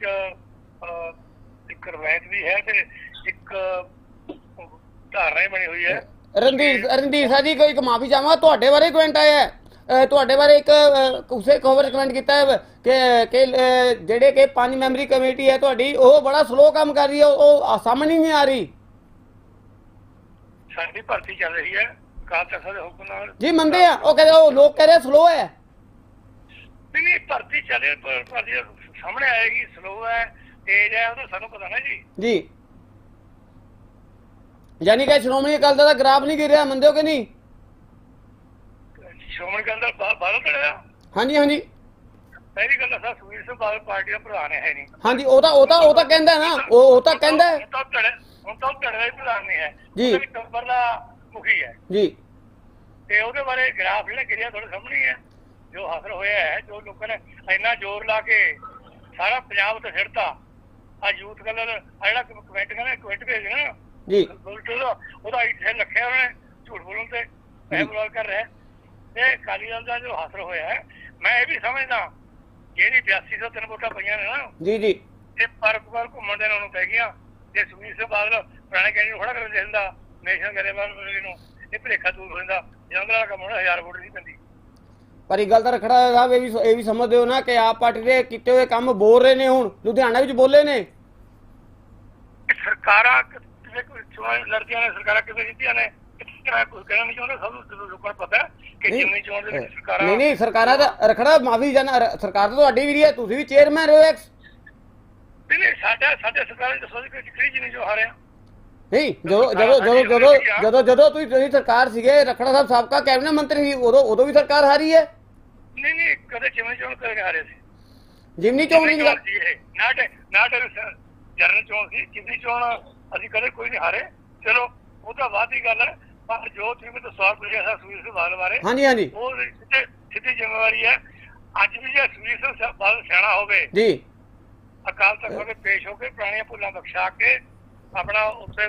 ਇੱਕ ਰਵਾਇਤ ਵੀ ਹੈ ਤੇ ਇੱਕ ਧਾਰਨਾ ਹੀ ਬਣੀ ਹੋਈ ਹੈ। ਰਣਧੀਰ ਰਣਧੀਰ ਸਾਹਿਬ ਜੀ ਕੋਈ ਮਾਫੀ ਚਾਹਾਂਗਾ ਤੁਹਾਡੇ ਬਾਰੇ ਕਮੈਂਟ ਆਇਆ ਹੈ। ਅਹ ਤੁਹਾਡੇ ਬਾਰੇ ਇੱਕ ਅਹ, ਉਸੇ ਖਬਰ ਕਮੈਂਟ ਕੀਤਾ ਹੈ ਕਿ ਕਿ ਅਹ, ਜਿਹੜੇ ਕਿ ਪੰਜ ਮੈਂਬਰੀ ਕਮੇਟੀ ਹੈ ਤੁਹਾਡੀ ਉਹ ਬੜਾ ਸਲੋ ਕੰਮ ਕਰ ਰਹੀ ਹੈ ਉਹ ਉਹ ਸਾਹਮਣੇ ਨਹੀਂ ਆ ਰਹੀ। ਸਾਡੀ ਭਰਤੀ ਚੱਲ ਰਹੀ ਹੈ ਅਕਾਲ ਤਖਤ ਦੇ ਹੁਕਮ ਨਾਲ। ਜੀ ਮੰਨਦੇ ਆ? ਉਹ ਕਹਿੰਦੇ ਉਹ ਲੋਕ ਕਹਿ ਰਹੇ ਸਲੋ ਹੈ। ਨਹੀਂ ਨਹੀਂ ਭਰਤੀ ਚੱਲੇ ਪਰ ਭਰਤੀ ਸਾਹਮਣੇ ਆਏਗੀ ਸਲੋ ਹੈ ਤੇਜ਼ ਹੈ ਉਹ ਤਾਂ ਸਾਨੂੰ ਪਤਾ ਨਾ ਜੀ। ਜੀ। ਯਾਨੀ ਕਿ ਸ਼੍ਰੋਮਣੀ ਅਕਾਲੀ ਦਲ ਦਾ ਗ੍ਰਾਫ ਨਹੀਂ ਗਿਰ ਰਿਹਾ ਮੰਨਦੇ ਹੋ ਕਿ ਨਹੀਂ? ਸ਼੍ਰੋਮਣੀ ਗੱਲ ਦਾ ਬਾਦਲ ਤੜਿਆ ਹਾਂਜੀ ਹਾਂਜੀ। ਪਹਿਲੀ ਗੱਲ ਤਾਂ ਸੁਖਵੀਰ ਸਿੰਘ ਬਾਦਲ ਪਾਰਟੀ ਦਾ ਪ੍ਰਧਾਨ ਹੈ ਨਹੀਂ। ਹਾਂਜੀ ਉਹ ਤਾਂ ਉਹ ਤਾਂ ਉਹ ਤਾਂ ਕਹਿੰਦਾ ਨਾ ਉਹ ਉਹ ਤਾਂ ਕਹਿੰਦਾ ਹੈ। ਹੁਣ ਤਾਂ ਧੜੇ ਹੁਣ ਤਾਂ ਧੜੇ ਦਾ ਹੀ ਪ੍ਰਧਾਨ ਨਹੀਂ ਹੈ। ਜੀ। ਉਹ ਟੱਬਰ ਦਾ ਮੁਖੀ ਹੈ। ਜੀ। ਤੇ ਉਹਦੇ ਬਾਰੇ ਗ੍ਰਾਫ ਜਿਹੜਾ ਗਿਰਿਆ ਤੁਹਾਡੇ ਸਾਹਮਣੇ ਹੀ ਹੈ ਜੋ ਹਾਸਲ ਹੋਇਆ ਹੈ ਜੋ ਲੋਕਾਂ ਨੇ ਇੰਨਾ ਜ਼ੋਰ ਲਾ ਕੇ ਸਾਰਾ ਪੰਜਾਬ ਤੇ ਫਿਰਤਾ ਆ ਯੂਥ ਕਲਰ ਆ ਜਿਹੜਾ ਕਮੈਂਟ ਕਰਨਾ ਕਮੈਂਟ ਭੇਜਣਾ ਨਾ ਜੀ। ਉਹਦਾ ਇੱਥੇ ਲੱਖਿਆ ਉਹਨੇ ਝੂਠ ਬੋਲਣ ਤੇ ਮੈਂ ਬੁਲਾ ਕਰ ਰਿਹਾ ਤੇ ਕਾਲੀ ਦਲ ਦਾ ਜੋ ਹਾਸਲ ਹੋਇਆ ਹੈ ਮੈਂ ਇਹ ਵੀ ਸਮਝਦਾ ਜਿਹੜੀ 82 ਤੋਂ ਤਿੰਨ ਵੋਟਾਂ ਪਈਆਂ ਨੇ ਨਾ ਜੀ ਜੀ। ਇਹ ਪਰ ਪਰ ਘੁੰਮਣ ਦੇ ਉਹਨੂੰ ਪੈ ਗਈਆਂ। ਤੇ ਸੁਨੀਲ ਸਿੰਘ ਬਾਦਲ ਪੁਰਾਣੇ ਕਹਿੰਦੇ ਨੂੰ ਖੜਾ ਕਰ ਦਿੰਦਾ ਨੇਸ਼ਨ ਗਰੇਵਾਲ ਨੂੰ ਇਹ ਭਲੇਖਾ ਦੂਰ ਹੋ ਜਾਂਦਾ। ਜੰਗਲ ਵਾਲਾ ਕੰਮ ਹੋਣਾ 1000 ਵੋਟ ਨਹੀਂ ਪੈਂਦੀ। ਪਰ ਇਹ ਗੱਲ ਤਾਂ ਰਖੜਾ ਸਾਹਿਬ ਇਹ ਵੀ ਇਹ ਵੀ ਸਮਝਦੇ ਹੋ ਨਾ ਕਿ ਆਪ ਪਾਰਟੀ ਦੇ ਕੀਤੇ ਹੋਏ ਕੰਮ ਬੋਲ ਰਹੇ ਨੇ ਹੁਣ ਲੁਧਿਆਣਾ ਵਿੱਚ ਬੋਲੇ ਨੇ। ਸਰਕਾਰਾਂ ਕਿਸੇ ਕੋਈ ਚੋਣ ਲੜਦੀਆਂ ਨੇ ਸਰਕਾਰਾਂ ਕਿਵੇਂ ਜਿੱਤੀਆਂ ਨੇ ਕਿਹੜਾ ਕੋਈ ਕਹਿਣਾ ਨਹੀਂ ਨਹੀਂ। ਸਰਕਾਰਾਂ ਨਹੀਂ ਨਹੀਂ ਦਾ ਰਖੜਾ ਮਾਫੀ ਜਾਨਾ ਸਰਕਾਰ ਤਾਂ ਤੁਹਾਡੀ ਵੀ ਰਹੀ ਹੈ ਤੁਸੀਂ ਵੀ ਚੇਅਰਮੈਨ ਹੋ ਐਕਸ ਨਹੀਂ ਨਹੀਂ ਸਾਡਾ ਸਾਡੇ ਸਰਕਾਰ ਨੇ ਦੱਸੋ ਕਿ ਕਿਹੜੀ ਜਿੰਨੀ ਜੋ ਹਾਰਿਆ ਨਹੀਂ ਜਦੋਂ ਜਦੋਂ ਜਦੋਂ ਜਦੋਂ ਜਦੋਂ ਜਦੋਂ ਤੁਸੀਂ ਤੁਸੀਂ ਸਰਕਾਰ ਸੀਗੇ ਰਖੜਾ ਸਾਹਿਬ ਸਾਬਕਾ ਕੈਬਨਿਟ ਮੰਤਰੀ ਸੀ ਉਦੋਂ ਉਦੋਂ ਵੀ ਸਰਕਾਰ ਹਾਰੀ ਹੈ? ਨਹੀਂ ਨਹੀਂ ਕਦੇ ਜਿਵੇਂ ਚੋਣ ਨਹੀਂ ਹਾਰੇ ਸੀ। ਜਿਮਨੀ ਚੋਣ ਇਹ ਨਾਟ ਨਾਟ ਜਨਰਲ ਚੋਣ ਸੀ ਜਿੰਨੀ ਚੋਣ ਅਸੀਂ ਕਦੇ ਕੋਈ ਨਹੀਂ ਹਾਰੇ। ਚਲੋ ਉਹ ਤਾਂ ਬਾਅਦ ਦੀ ਗੱਲ ਹੈ ਪਰ ਜੋ ਤੁਸੀਂ ਮੈਨੂੰ ਸਵਾਲ ਪੁੱਛਿਆ ਸੀ ਸੁਨੀਲ ਸਿੰਘ ਬਾਦਲ ਬਾਰੇ ਹਾਂਜੀ ਹਾਂਜੀ। ਉਹ ਸਿੱਧੇ ਸਿੱਧੀ ਜ਼ਿੰਮੇਵਾਰੀ ਹੈ। ਅੱਜ ਵੀ ਜੇ ਸੁਨੀਲ ਸਿੰਘ ਬਾਦਲ ਸਿਆਣਾ ਹੋਵੇ ਜੀ। ਅਕਾਲ ਤਖਤ ਦੇ ਪੇਸ਼ ਹੋ ਕੇ ਪੁਰਾਣੀਆਂ ਭੁੱਲਾਂ ਬਖਸ਼ਾ ਕੇ ਆਪਣਾ ਉੱਥੇ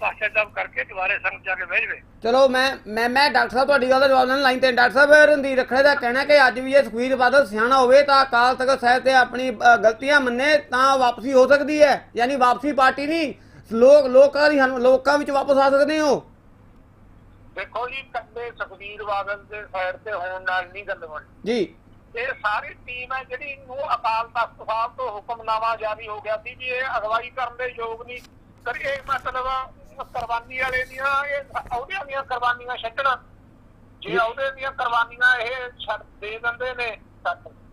ਪਾਸੇ ਦਬ ਕਰਕੇ ਦੁਬਾਰੇ ਸੰਗ ਜਾ ਕੇ ਬਹਿ ਜਵੇ। ਚਲੋ ਮੈਂ ਮੈਂ ਮੈਂ ਡਾਕਟਰ ਸਾਹਿਬ ਤੁਹਾਡੀ ਗੱਲ ਦਾ ਜਵਾਬ ਦੇਣ ਲਾਈਨ ਤੇ ਡਾਕਟਰ ਸਾਹਿਬ ਰਣਧੀਰ ਰੱਖੜੇ ਦਾ ਕਹਿਣਾ ਕਿ ਅੱਜ ਵੀ ਇਹ ਸੁਖਬੀਰ ਬਾਦਲ ਸਿਆਣਾ ਹੋਵੇ ਤਾਂ ਅਕਾਲ ਤਖਤ ਸਾਹਿਬ ਤੇ ਆਪਣੀ ਅ, ਗਲਤੀਆਂ ਮੰਨੇ ਤਾਂ ਵਾਪਸੀ ਹੋ ਸਕਦੀ ਹੈ ਯਾਨੀ ਵਾਪਸੀ ਪਾਰਟੀ ਨਹੀਂ ਲੋਕ ਲੋਕਾਂ ਦੀ ਹਨ- ਲੋਕਾਂ ਵਿੱਚ ਵਾਪਸ ਆ ਸਕਦੇ ਹੋ। ਦੇਖੋ ਜੀ ਕੱਲੇ ਸੁਖਬੀਰ ਬਾਦਲ ਦੇ ਸਾਈਡ ਤੇ ਹੋਣ ਨਾਲ ਨਹੀਂ ਗੱਲ ਬਣਨੀ ਜੀ। ਇਹ ਸਾਰੀ ਟੀਮ ਹੈ ਜਿਹੜੀ ਨੂੰ ਅਕਾਲ ਤਖਤ ਸਾਹਿਬ ਤੋਂ ਹੁਕਮਨਾਮਾ ਜਾਰੀ ਹੋ ਗਿਆ ਸੀ ਵੀ ਇਹ ਅਗਵਾਈ ਕਰਨ ਦੇ ਯੋਗ ਨਹੀਂ। ਪਰ ਇਹ ਮਤਲਬ ਕੁਰਬਾਨੀ ਵਾਲੇ ਦੀਆਂ ਇਹ ਅਹੁਦਿਆਂ ਦੀਆਂ ਕੁਰਬਾਨੀਆਂ ਛੱਡਣ। ਜੇ ਅਹੁਦੇ ਦੀਆਂ ਕੁਰਬਾਨੀਆਂ ਇਹ ਛੱਡ ਦੇ ਦਿੰਦੇ ਨੇ